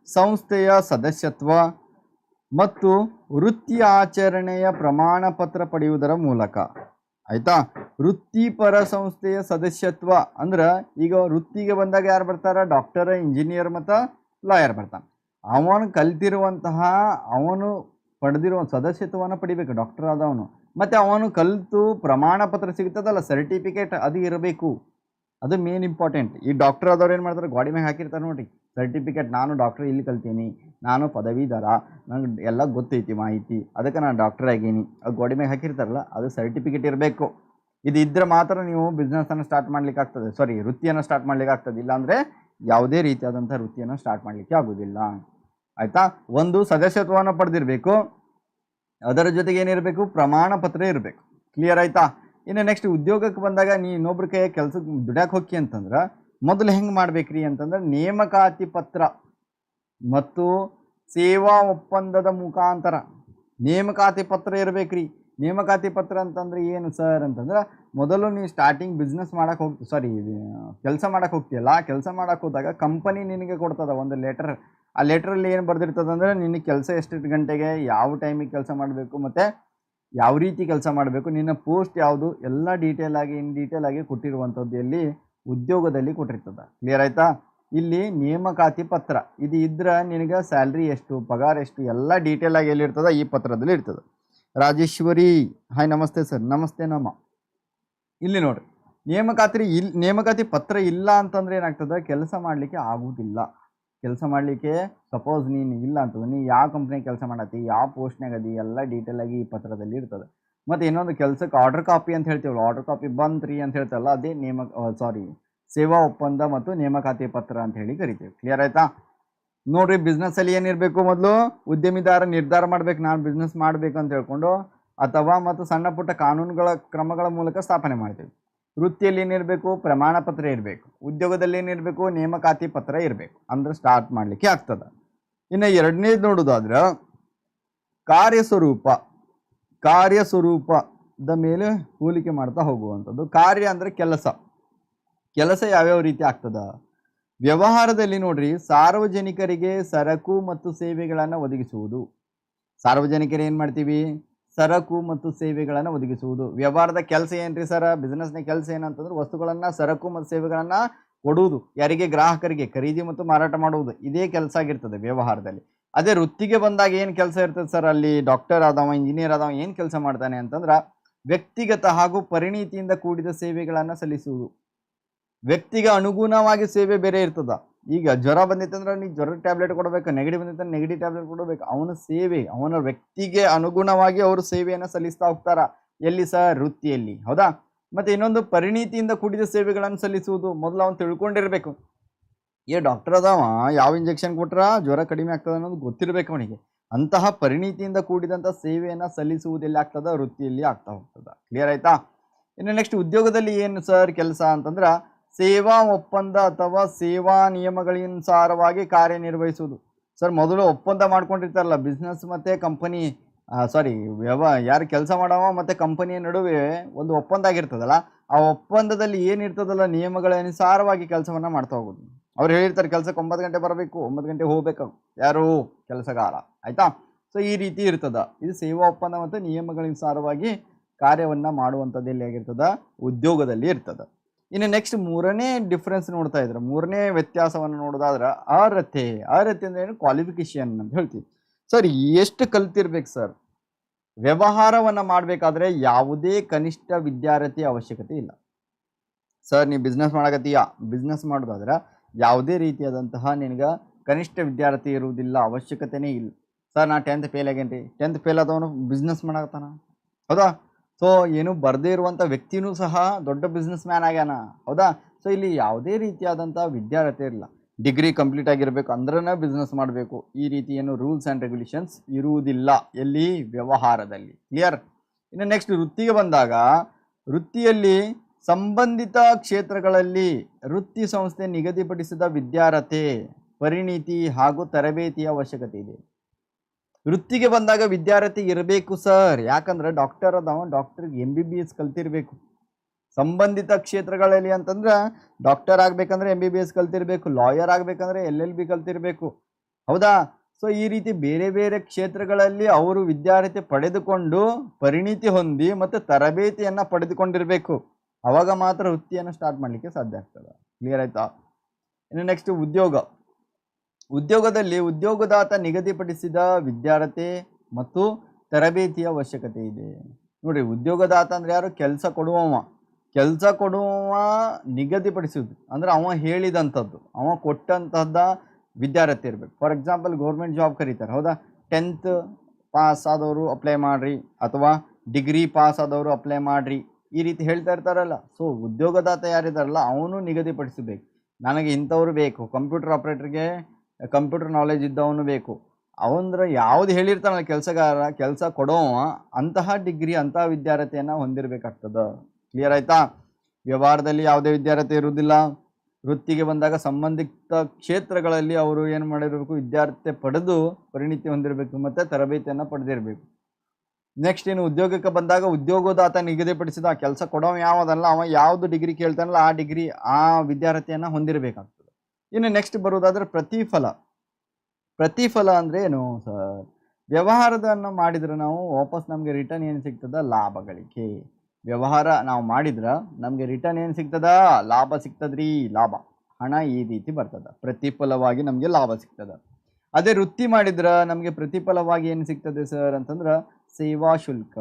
ಸಂಸ್ಥೆಯ ಸದಸ್ಯತ್ವ ಮತ್ತು ವೃತ್ತಿ ಆಚರಣೆಯ ಪ್ರಮಾಣ ಪತ್ರ ಪಡೆಯುವುದರ ಮೂಲಕ. ಆಯಿತಾ? ವೃತ್ತಿಪರ ಸಂಸ್ಥೆಯ ಸದಸ್ಯತ್ವ ಅಂದ್ರೆ ಈಗ ವೃತ್ತಿಗೆ ಬಂದಾಗ ಯಾರು ಬರ್ತಾರ? ಡಾಕ್ಟರ್ ಇಂಜಿನಿಯರ್ ಮತ್ತು ಲಾಯರ್ ಬರ್ತಾನೆ. ಅವನು ಕಲ್ತಿರುವಂತಹ, ಅವನು ಪಡೆದಿರುವ ಸದಸ್ಯತ್ವವನ್ನು ಪಡಿಬೇಕು. ಡಾಕ್ಟರ್ ಆದವನು. ಮತ್ತು ಅವನು ಕಲಿತು ಪ್ರಮಾಣ ಪತ್ರ ಸಿಗುತ್ತದಲ್ಲ ಸರ್ಟಿಫಿಕೇಟ್ ಅದು ಇರಬೇಕು. ಅದು ಮೇನ್ ಇಂಪಾರ್ಟೆಂಟ್ ಈ ಡಾಕ್ಟರ್ ಆದವ್ರು ಏನು ಮಾಡ್ತಾರೆ? ಗಾಡಿ ಮ್ಯಾಗೆ ಹಾಕಿರ್ತಾರೆ ನೋಡ್ರಿ. ಸರ್ಟಿಫಿಕೇಟ್ ನಾನು ಡಾಕ್ಟರ್ ಇಲ್ಲಿ ಕಲ್ತೀನಿ. ನಾನು ಪದವೀಧರ. ನಂಗೆ ಎಲ್ಲ ಗೊತ್ತೈತಿ ಮಾಹಿತಿ. ಅದಕ್ಕೆ ನಾನು ಡಾಕ್ಟರ್ ಆಗೀನಿ. ಅದು ಗೋಡೆ ಮೇಲೆ ಹಾಕಿರ್ತಾರಲ್ಲ, ಅದು ಸರ್ಟಿಫಿಕೇಟ್ ಇರಬೇಕು. ಇದು ಇದ್ದರೆ ಮಾತ್ರ ನೀವು ಬಿಸ್ನೆಸ್ಸನ್ನು ಸ್ಟಾರ್ಟ್ ಮಾಡ್ಲಿಕ್ಕೆ ಆಗ್ತದೆ. ಸಾರಿ ವೃತ್ತಿಯನ್ನು ಸ್ಟಾರ್ಟ್ ಮಾಡ್ಲಿಕ್ಕೆ ಆಗ್ತದೆ. ಇಲ್ಲಾಂದರೆ ಯಾವುದೇ ರೀತಿಯಾದಂಥ ವೃತ್ತಿಯನ್ನು ಸ್ಟಾರ್ಟ್ ಮಾಡಲಿಕ್ಕೆ ಆಗೋದಿಲ್ಲ. ಆಯಿತಾ? ಒಂದು ಸದಸ್ಯತ್ವವನ್ನು ಪಡೆದಿರಬೇಕು. ಅದರ ಜೊತೆಗೆ ಏನಿರಬೇಕು? ಪ್ರಮಾಣ ಪತ್ರ ಇರಬೇಕು. ಕ್ಲಿಯರ್ ಆಯಿತಾ? ಇನ್ನು ನೆಕ್ಸ್ಟ್ ಉದ್ಯೋಗಕ್ಕೆ ಬಂದಾಗ ನೀ ಇನ್ನೊಬ್ರ ಕೈ ಕೆಲಸಕ್ಕೆ ದುಡ್ಯಾಕೆ ಹೋಗಿ ಅಂತಂದ್ರೆ ಮೊದಲು ಹೆಂಗೆ ಮಾಡ್ಬೇಕ್ರಿ ಅಂತಂದ್ರೆ ನೇಮಕಾತಿ ಪತ್ರ ಮತ್ತು ಸೇವಾ ಒಪ್ಪಂದದ ಮುಖಾಂತರ ನೇಮಕಾತಿ ಪತ್ರ ಇರಬೇಕ್ರಿ. ನೇಮಕಾತಿ ಪತ್ರ ಅಂತಂದ್ರೆ ಏನು ಸರ್ ಅಂತಂದ್ರೆ ಮೊದಲು ನೀವು ಸ್ಟಾರ್ಟಿಂಗ್ ಬಿಸ್ನೆಸ್ ಮಾಡೋಕೆ ಹೋಗ್ತೀವಿ ಸಾರಿ ಕೆಲಸ ಮಾಡೋಕೆ ಹೋಗ್ತೀಯಲ್ಲ, ಕೆಲಸ ಮಾಡೋಕೆ ಹೋದಾಗ ಕಂಪನಿ ನಿನಗೆ ಕೊಡ್ತದ ಒಂದು ಲೆಟರ್ ಆ ಲೆಟ್ರಲ್ಲಿ ಏನು ಬರ್ದಿರ್ತದೆ ಅಂದರೆ ನಿನ್ನ ಕೆಲಸ ಎಷ್ಟು ಗಂಟೆಗೆ, ಯಾವ ಟೈಮಿಗೆ ಕೆಲಸ ಮಾಡಬೇಕು ಮತ್ತು ಯಾವ ರೀತಿ ಕೆಲಸ ಮಾಡಬೇಕು, ನಿನ್ನ ಪೋಸ್ಟ್ ಯಾವುದು, ಎಲ್ಲ ಡೀಟೇಲ್ ಆಗಿ ಇನ್ ಡೀಟೇಲ್ ಆಗಿ ಕೊಟ್ಟಿರುವಂಥದ್ದು ಎಲ್ಲಿ ಉದ್ಯೋಗದಲ್ಲಿ ಕೊಟ್ಟಿರ್ತದ. ಕ್ಲಿಯರ್ ಆಯ್ತಾ? ಇಲ್ಲಿ ನೇಮಕಾತಿ ಪತ್ರ. ಇದು ಇದ್ರೆ ನಿನಗೆ ಸ್ಯಾಲ್ರಿ ಎಷ್ಟು, ಪಗಾರ ಎಷ್ಟು, ಎಲ್ಲ ಡೀಟೇಲ್ ಆಗಿ ಎಲ್ಲಿರ್ತದೆ? ಈ ಪತ್ರದಲ್ಲಿ ಇರ್ತದೆ. ರಾಜೇಶ್ವರಿ ಹಾಯ್ ನಮಸ್ತೆ ಸರ್ ನಮಸ್ತೆ ನಮ್ಮ. ಇಲ್ಲಿ ನೋಡ್ರಿ. ನೇಮಕಾತಿ ಇಲ್ಲಿ ನೇಮಕಾತಿ ಪತ್ರ ಇಲ್ಲ ಅಂತಂದ್ರೆ ಏನಾಗ್ತದೆ? ಕೆಲಸ ಮಾಡಲಿಕ್ಕೆ ಆಗುವುದಿಲ್ಲ ಕೆಲಸ ಮಾಡಲಿಕ್ಕೆ ಸಪೋಸ್ ನೀನು ಇಲ್ಲ ಅಂತಂದ್ರೆ ನೀ ಯಾವ ಕಂಪ್ನಿ ಕೆಲಸ ಮಾಡತ್ತಿ, ಯಾವ ಪೋಸ್ಟ್ನಾಗ ಅದಿ, ಎಲ್ಲ ಡೀಟೇಲ್ ಆಗಿ ಈ ಪತ್ರದಲ್ಲಿ ಇರ್ತದೆ. ಮತ್ತು ಇನ್ನೊಂದು ಕೆಲಸಕ್ಕೆ ಆರ್ಡರ್ ಕಾಪಿ ಅಂತ ಹೇಳ್ತೀವಲ್ಲ ಆರ್ಡರ್ ಕಾಪಿ ಬಂತ್ರಿ ಅಂತ ಹೇಳ್ತಲ್ಲ, ಅದೇ ನೇಮ ಸಾರಿ ಸೇವಾ ಒಪ್ಪಂದ ಮತ್ತು ನೇಮಕಾತಿ ಪತ್ರ ಅಂತ ಹೇಳಿ ಕರಿತೀವಿ. ಕ್ಲಿಯರ್ ಆಯ್ತಾ? ನೋಡ್ರಿ ಬಿಸ್ನೆಸ್ಸಲ್ಲಿ ಏನಿರಬೇಕು ಮೊದಲು? ಉದ್ಯಮಿದಾರ ನಿರ್ಧಾರ ಮಾಡ್ಬೇಕು, ನಾನು ಬಿಸ್ನೆಸ್ ಮಾಡಬೇಕು ಅಂತ ಹೇಳ್ಕೊಂಡು, ಅಥವಾ ಮತ್ತು ಸಣ್ಣ ಪುಟ್ಟ ಕಾನೂನುಗಳ ಕ್ರಮಗಳ ಮೂಲಕ ಸ್ಥಾಪನೆ ಮಾಡ್ತೀವಿ. ವೃತ್ತಿಯಲ್ಲಿ ಏನಿರಬೇಕು ಪ್ರಮಾಣ ಪತ್ರ ಇರಬೇಕು. ಉದ್ಯೋಗದಲ್ಲಿ ಏನಿರಬೇಕು ನೇಮಕಾತಿ ಪತ್ರ ಇರಬೇಕು. ಅಂದ್ರೆ ಸ್ಟಾರ್ಟ್ ಮಾಡಲಿಕ್ಕೆ ಆಗ್ತದೆ. ಇನ್ನು ಎರಡನೇದು ನೋಡೋದಾದ್ರೆ, ಕಾರ್ಯಸ್ವರೂಪ. ಕಾರ್ಯಸ್ವರೂಪದ ಮೇಲೆ ಹೋಲಿಕೆ ಮಾಡ್ತಾ ಹೋಗುವಂಥದ್ದು. ಕಾರ್ಯ ಅಂದರೆ ಕೆಲಸ. ಕೆಲಸ ಯಾವ್ಯಾವ ರೀತಿ ಆಗ್ತದ? ವ್ಯವಹಾರದಲ್ಲಿ ನೋಡ್ರಿ, ಸಾರ್ವಜನಿಕರಿಗೆ ಸರಕು ಮತ್ತು ಸೇವೆಗಳನ್ನು ಒದಗಿಸುವುದು. ಸಾರ್ವಜನಿಕರು ಏನು ಮಾಡ್ತೀವಿ? ಸರಕು ಮತ್ತು ಸೇವೆಗಳನ್ನು ಒದಗಿಸುವುದು. ವ್ಯವಹಾರದ ಕೆಲಸ ಏನ್ರಿ ಸರ? ಬಿಸ್ನೆಸ್ನ ಕೆಲಸ ಏನಂತಂದ್ರೆ ವಸ್ತುಗಳನ್ನು, ಸರಕು ಮತ್ತು ಸೇವೆಗಳನ್ನು ಕೊಡುವುದು. ಯಾರಿಗೆ? ಗ್ರಾಹಕರಿಗೆ. ಖರೀದಿ ಮತ್ತು ಮಾರಾಟ ಮಾಡುವುದು. ಇದೇ ಕೆಲಸ ಆಗಿರ್ತದೆ ವ್ಯವಹಾರದಲ್ಲಿ. ಅದೇ ವೃತ್ತಿಗೆ ಬಂದಾಗ ಏನು ಕೆಲಸ ಇರ್ತದೆ ಸರ್? ಅಲ್ಲಿ ಡಾಕ್ಟರ್ ಆದವ ಇಂಜಿನಿಯರ್ ಆದವ, ಏನು ಕೆಲಸ ಮಾಡ್ತಾನೆ ಅಂತಂದ್ರೆ ವ್ಯಕ್ತಿಗತ ಹಾಗೂ ಪರಿಣಿತಿಯಿಂದ ಕೂಡಿದ ಸೇವೆಗಳನ್ನು ಸಲ್ಲಿಸುವುದು. ವ್ಯಕ್ತಿಗೆ ಅನುಗುಣವಾಗಿ ಸೇವೆ ಬೇರೆ ಇರ್ತದ. ಈಗ ಜ್ವರ ಬಂದಿತ್ತಂದ್ರೆ ನೀವು ಜ್ವರದ ಟ್ಯಾಬ್ಲೆಟ್ ಕೊಡಬೇಕು, ನೆಗಡಿ ಬಂದಿತ್ತಂದ್ರೆ ನೆಗಡಿ ಟ್ಯಾಬ್ಲೆಟ್ ಕೊಡಬೇಕು. ಅವನ ಸೇವೆ, ಅವನ ವ್ಯಕ್ತಿಗೆ ಅನುಗುಣವಾಗಿ ಅವರು ಸೇವೆಯನ್ನು ಸಲ್ಲಿಸ್ತಾ ಹೋಗ್ತಾರ. ಎಲ್ಲಿ ಸರ್? ವೃತ್ತಿಯಲ್ಲಿ. ಹೌದಾ? ಮತ್ತೆ ಇನ್ನೊಂದು ಪರಿಣಿತಿಯಿಂದ ಕೂಡಿದ ಸೇವೆಗಳನ್ನು ಸಲ್ಲಿಸುವುದು ಮೊದಲು ಅವನು ತಿಳ್ಕೊಂಡಿರ್ಬೇಕು. ಏ ಡಾಕ್ಟರ್ ಅದಾವ, ಯಾವ ಇಂಜೆಕ್ಷನ್ ಕೊಟ್ರ ಜ್ವರ ಕಡಿಮೆ ಆಗ್ತದೆ ಅನ್ನೋದು ಗೊತ್ತಿರಬೇಕು ಅವನಿಗೆ. ಅಂತಹ ಪರಿಣಿತಿಯಿಂದ ಕೂಡಿದಂಥ ಸೇವೆಯನ್ನು ಸಲ್ಲಿಸುವುದೆಲ್ಲಿ ಆಗ್ತದ? ವೃತ್ತಿಯಲ್ಲಿ ಆಗ್ತಾ ಹೋಗ್ತದೆ. ಕ್ಲಿಯರ್ ಆಯ್ತಾ? ಇನ್ನು ನೆಕ್ಸ್ಟ್ ಉದ್ಯೋಗದಲ್ಲಿ ಏನು ಸರ್ ಕೆಲಸ ಅಂತಂದ್ರೆ ಸೇವಾ ಒಪ್ಪಂದ ಅಥವಾ ಸೇವಾ ನಿಯಮಗಳನುಸಾರವಾಗಿ ಕಾರ್ಯನಿರ್ವಹಿಸುವುದು. ಸರ್ ಮೊದಲು ಒಪ್ಪಂದ ಮಾಡ್ಕೊಂಡಿರ್ತಾರಲ್ಲ ಬಿಸ್ನೆಸ್ ಮತ್ತು ಕಂಪನಿ ಸಾರಿ ವ್ಯವ, ಯಾರು ಕೆಲಸ ಮಾಡವ ಮತ್ತು ಕಂಪನಿಯ ನಡುವೆ ಒಂದು ಒಪ್ಪಂದ ಆಗಿರ್ತದಲ್ಲ, ಆ ಒಪ್ಪಂದದಲ್ಲಿ ಏನಿರ್ತದಲ್ಲ ನಿಯಮಗಳ ಅನುಸಾರವಾಗಿ ಕೆಲಸವನ್ನು ಮಾಡ್ತಾ ಹೋಗೋದು. ಅವ್ರು ಹೇಳಿರ್ತಾರೆ ಕೆಲಸಕ್ಕೆ ಒಂಬತ್ತು ಗಂಟೆ ಬರಬೇಕು, ಒಂಬತ್ತು ಗಂಟೆ ಹೋಗ್ಬೇಕು. ಯಾರು? ಕೆಲಸಗಾರ. ಆಯಿತಾ? ಸೊ ಈ ರೀತಿ ಇರ್ತದ. ಇದು ಸೇವಾ ಒಪ್ಪಂದ ಮತ್ತು ನಿಯಮಗಳಿಗನುಸಾರವಾಗಿ ಕಾರ್ಯವನ್ನು ಮಾಡುವಂಥದ್ದು ಎಲ್ಲಿ ಆಗಿರ್ತದ? ಉದ್ಯೋಗದಲ್ಲಿ ಇರ್ತದ. ಇನ್ನು ನೆಕ್ಸ್ಟ್ ಮೂರನೇ ಡಿಫ್ರೆನ್ಸ್ ನೋಡ್ತಾ ಇದ್ರೆ. ಮೂರನೇ ವ್ಯತ್ಯಾಸವನ್ನು ನೋಡೋದಾದ್ರೆ ಅರ್ಹತೆ. ಅರ್ಹತೆ ಅಂದ್ರೆ ಏನು? ಕ್ವಾಲಿಫಿಕೇಶನ್ ಅಂತ ಹೇಳ್ತೀವಿ. ಸರ್, ಎಷ್ಟು ಕಲ್ತಿರ್ಬೇಕು ಸರ್? ವ್ಯವಹಾರವನ್ನು ಮಾಡಬೇಕಾದ್ರೆ ಯಾವುದೇ ಕನಿಷ್ಠ ವಿದ್ಯಾರ್ಥಿ ಅವಶ್ಯಕತೆ ಇಲ್ಲ. ಸರ್ ನೀವು ಬಿಸ್ನೆಸ್ ಮಾಡಕತ್ತೀಯಾ? ಬಿಸ್ನೆಸ್ ಮಾಡೋದಾದ್ರೆ ಯಾವುದೇ ರೀತಿಯಾದಂತಹ ನಿನಗೆ ಕನಿಷ್ಠ ವಿದ್ಯಾರ್ಥಿ ಇರುವುದಿಲ್ಲ, ಅವಶ್ಯಕತೆನೇ ಇಲ್ಲ. ಸರ್, ನಾ ಟೆಂತ್ ಫೇಲ್ ಆಗೇನ್ರಿ. ಟೆಂತ್ ಫೇಲ್ ಆದವನು ಬಿಸ್ನೆಸ್ ಮಾಡಾಕತ್ತಾನ ಹೌದಾ? ಸೊ ಏನು ಬರದೇ ಇರುವಂಥ ವ್ಯಕ್ತಿನೂ ಸಹ ದೊಡ್ಡ ಬಿಸ್ನೆಸ್ ಮ್ಯಾನ್ ಆಗ್ಯಾನ. ಹೌದಾ? ಸೊ ಇಲ್ಲಿ ಯಾವುದೇ ರೀತಿಯಾದಂಥ ವಿದ್ಯಾರ್ಥಿ ಇರಲ್ಲ ಡಿಗ್ರಿ ಕಂಪ್ಲೀಟ್ ಆಗಿರಬೇಕು ಅಂದ್ರೆ ಬಿಸ್ನೆಸ್ ಮಾಡಬೇಕು. ಈ ರೀತಿ ಏನು ರೂಲ್ಸ್ ಆ್ಯಂಡ್ ರೆಗ್ಯುಲೇಷನ್ಸ್ ಇರುವುದಿಲ್ಲ ಎಲ್ಲಿ? ವ್ಯವಹಾರದಲ್ಲಿ. ಕ್ಲಿಯರ್ ಇನ್ನು ನೆಕ್ಸ್ಟ್ ವೃತ್ತಿಗೆ ಬಂದಾಗ, ವೃತ್ತಿಯಲ್ಲಿ ಸಂಬಂಧಿತ ಕ್ಷೇತ್ರಗಳಲ್ಲಿ ವೃತ್ತಿ ಸಂಸ್ಥೆ ನಿಗದಿಪಡಿಸಿದ ವಿದ್ಯಾರ್ಹತೆ, ಪರಿಣಿತಿ ಹಾಗೂ ತರಬೇತಿಯ ಅವಶ್ಯಕತೆ ಇದೆ. ವೃತ್ತಿಗೆ ಬಂದಾಗ ವಿದ್ಯಾರ್ಥಿ ಇರಬೇಕು ಸರ್. ಯಾಕಂದ್ರೆ ಡಾಕ್ಟರ್ ಅದಾವ, doctor M B B S ಕಲ್ತಿರ್ಬೇಕು. ಸಂಬಂಧಿತ ಕ್ಷೇತ್ರಗಳಲ್ಲಿ ಅಂತಂದ್ರೆ ಡಾಕ್ಟರ್ ಆಗ್ಬೇಕಂದ್ರೆ ಎಂ ಬಿ ಬಿ ಎಸ್ ಕಲ್ತಿರ್ಬೇಕು, ಲಾಯರ್ ಆಗ್ಬೇಕಂದ್ರೆ ಎಲ್ ಎಲ್ ಬಿ ಕಲ್ತಿರ್ಬೇಕು. ಹೌದಾ? ಸೊ ಈ ರೀತಿ ಬೇರೆ ಬೇರೆ ಕ್ಷೇತ್ರಗಳಲ್ಲಿ ಅವರು ವಿದ್ಯಾರ್ಥಿ ಪಡೆದುಕೊಂಡು ಪರಿಣಿತಿ ಹೊಂದಿ ಮತ್ತು ತರಬೇತಿಯನ್ನು ಪಡೆದುಕೊಂಡಿರಬೇಕು. ಅವಾಗ ಮಾತ್ರ ವೃತ್ತಿಯನ್ನು ಸ್ಟಾರ್ಟ್ ಮಾಡಲಿಕ್ಕೆ ಸಾಧ್ಯ ಆಗ್ತದೆ. ಕ್ಲಿಯರ್ ಆಯ್ತಾ? ಇನ್ನು ನೆಕ್ಸ್ಟ್ ಉದ್ಯೋಗ. ಉದ್ಯೋಗದಲ್ಲಿ ಉದ್ಯೋಗದಾತ ನಿಗದಿಪಡಿಸಿದ ವಿದ್ಯಾರ್ಥಿ ಮತ್ತು ತರಬೇತಿಯ ಅವಶ್ಯಕತೆ ಇದೆ. ನೋಡಿ ಉದ್ಯೋಗದಾತ ಅಂದ್ರೆ ಯಾರು? ಕೆಲಸ ಕೊಡುವವ. ಕೆಲಸ ಕೊಡುವವ ನಿಗದಿಪಡಿಸುವುದು ಅಂದ್ರೆ ಅವ ಹೇಳಿದಂಥದ್ದು. ಅವ ಕೊಟ್ಟಂತಹದ್ದ ವಿದ್ಯಾರ್ಥಿ ಇರಬೇಕು. ಫಾರ್ ಎಕ್ಸಾಂಪಲ್ ಗೌರ್ಮೆಂಟ್ ಜಾಬ್ ಕರೀತಾರೆ. ಹೌದಾ? ಟೆಂತ್ ಪಾಸ್ ಆದವರು ಅಪ್ಲೈ ಮಾಡ್ರಿ. ಅಥವಾ ಡಿಗ್ರಿ ಪಾಸ್ ಆದವರು ಅಪ್ಲೈ ಮಾಡ್ರಿ. ಈ ರೀತಿ ಹೇಳ್ತಾ ಇರ್ತಾರಲ್ಲ. ಸೊ ಉದ್ಯೋಗದಾತ ಯಾರಿದಾರಲ್ಲ, ಅವನು ನಿಗದಿಪಡಿಸಬೇಕು. ನನಗೆ ಇಂಥವ್ರು ಬೇಕು. ಕಂಪ್ಯೂಟರ್ ಆಪ್ರೇಟರ್ಗೆ ಕಂಪ್ಯೂಟರ್ ನಾಲೆಜ್ ಇದ್ದವನು ಬೇಕು. ಅವಂದ್ರೆ ಯಾವ್ದು ಹೇಳಿರ್ತಾನಲ್ಲ, ಕೆಲಸಗಾರ, ಕೆಲಸ ಕೊಡೋವ, ಅಂತಹ ಡಿಗ್ರಿ ಅಂತಹ ವಿದ್ಯಾರ್ಥಿಯನ್ನು ಹೊಂದಿರಬೇಕಾಗ್ತದ. ಕ್ಲಿಯರ್ ಆಯ್ತಾ? ವ್ಯವಹಾರದಲ್ಲಿ ಯಾವುದೇ ವಿದ್ಯಾರ್ಥಿ ಇರುವುದಿಲ್ಲ. ವೃತ್ತಿಗೆ ಬಂದಾಗ ಸಂಬಂಧಿತ ಕ್ಷೇತ್ರಗಳಲ್ಲಿ ಅವರು ಏನು ಮಾಡಿರಬೇಕು ವಿದ್ಯಾರ್ಥಿ ಪಡೆದು ಪರಿಣಿತಿ ಹೊಂದಿರಬೇಕು, ಮತ್ತು ತರಬೇತಿಯನ್ನು ಪಡೆದಿರಬೇಕು. ನೆಕ್ಸ್ಟ್ ಏನು ಉದ್ಯೋಗಕ್ಕೆ ಬಂದಾಗ ಉದ್ಯೋಗದಾತ ನಿಗದಿಪಡಿಸಿದ ಕೆಲಸ ಕೊಡೋವ ಯಾವುದಲ್ಲ, ಅವ ಯಾವುದು ಡಿಗ್ರಿ ಕೇಳ್ತಾನಲ್ಲ ಆ ಡಿಗ್ರಿ ಆ ವಿದ್ಯಾರ್ಥಿಯನ್ನು ಹೊಂದಿರಬೇಕಾಗ್ತದೆ. ಇನ್ನು ನೆಕ್ಸ್ಟ್ ಬರುವುದಾದ್ರೆ ಪ್ರತಿಫಲ. ಪ್ರತಿಫಲ ಅಂದ್ರೆ ಏನು ಸರ್? ವ್ಯವಹಾರದನ್ನು ಮಾಡಿದ್ರೆ ನಾವು ವಾಪಸ್ ನಮಗೆ ರಿಟರ್ನ್ ಏನು ಸಿಗ್ತದ? ಲಾಭ ಗಳಿಕೆ ವ್ಯವಹಾರ ನಾವು ಮಾಡಿದ್ರೆ ನಮಗೆ ರಿಟರ್ನ್ ಏನು ಸಿಗ್ತದ? ಲಾಭ ಸಿಗ್ತದ್ರಿ. ಲಾಭ. ಹಣ ಈ ರೀತಿ ಬರ್ತದ. ಪ್ರತಿಫಲವಾಗಿ ನಮಗೆ ಲಾಭ ಸಿಗ್ತದೆ. ಅದೇ ವೃತ್ತಿ ಮಾಡಿದ್ರೆ ನಮಗೆ ಪ್ರತಿಫಲವಾಗಿ ಏನು ಸಿಗ್ತದೆ ಸರ್ ಅಂತಂದ್ರೆ ಸೇವಾ ಶುಲ್ಕ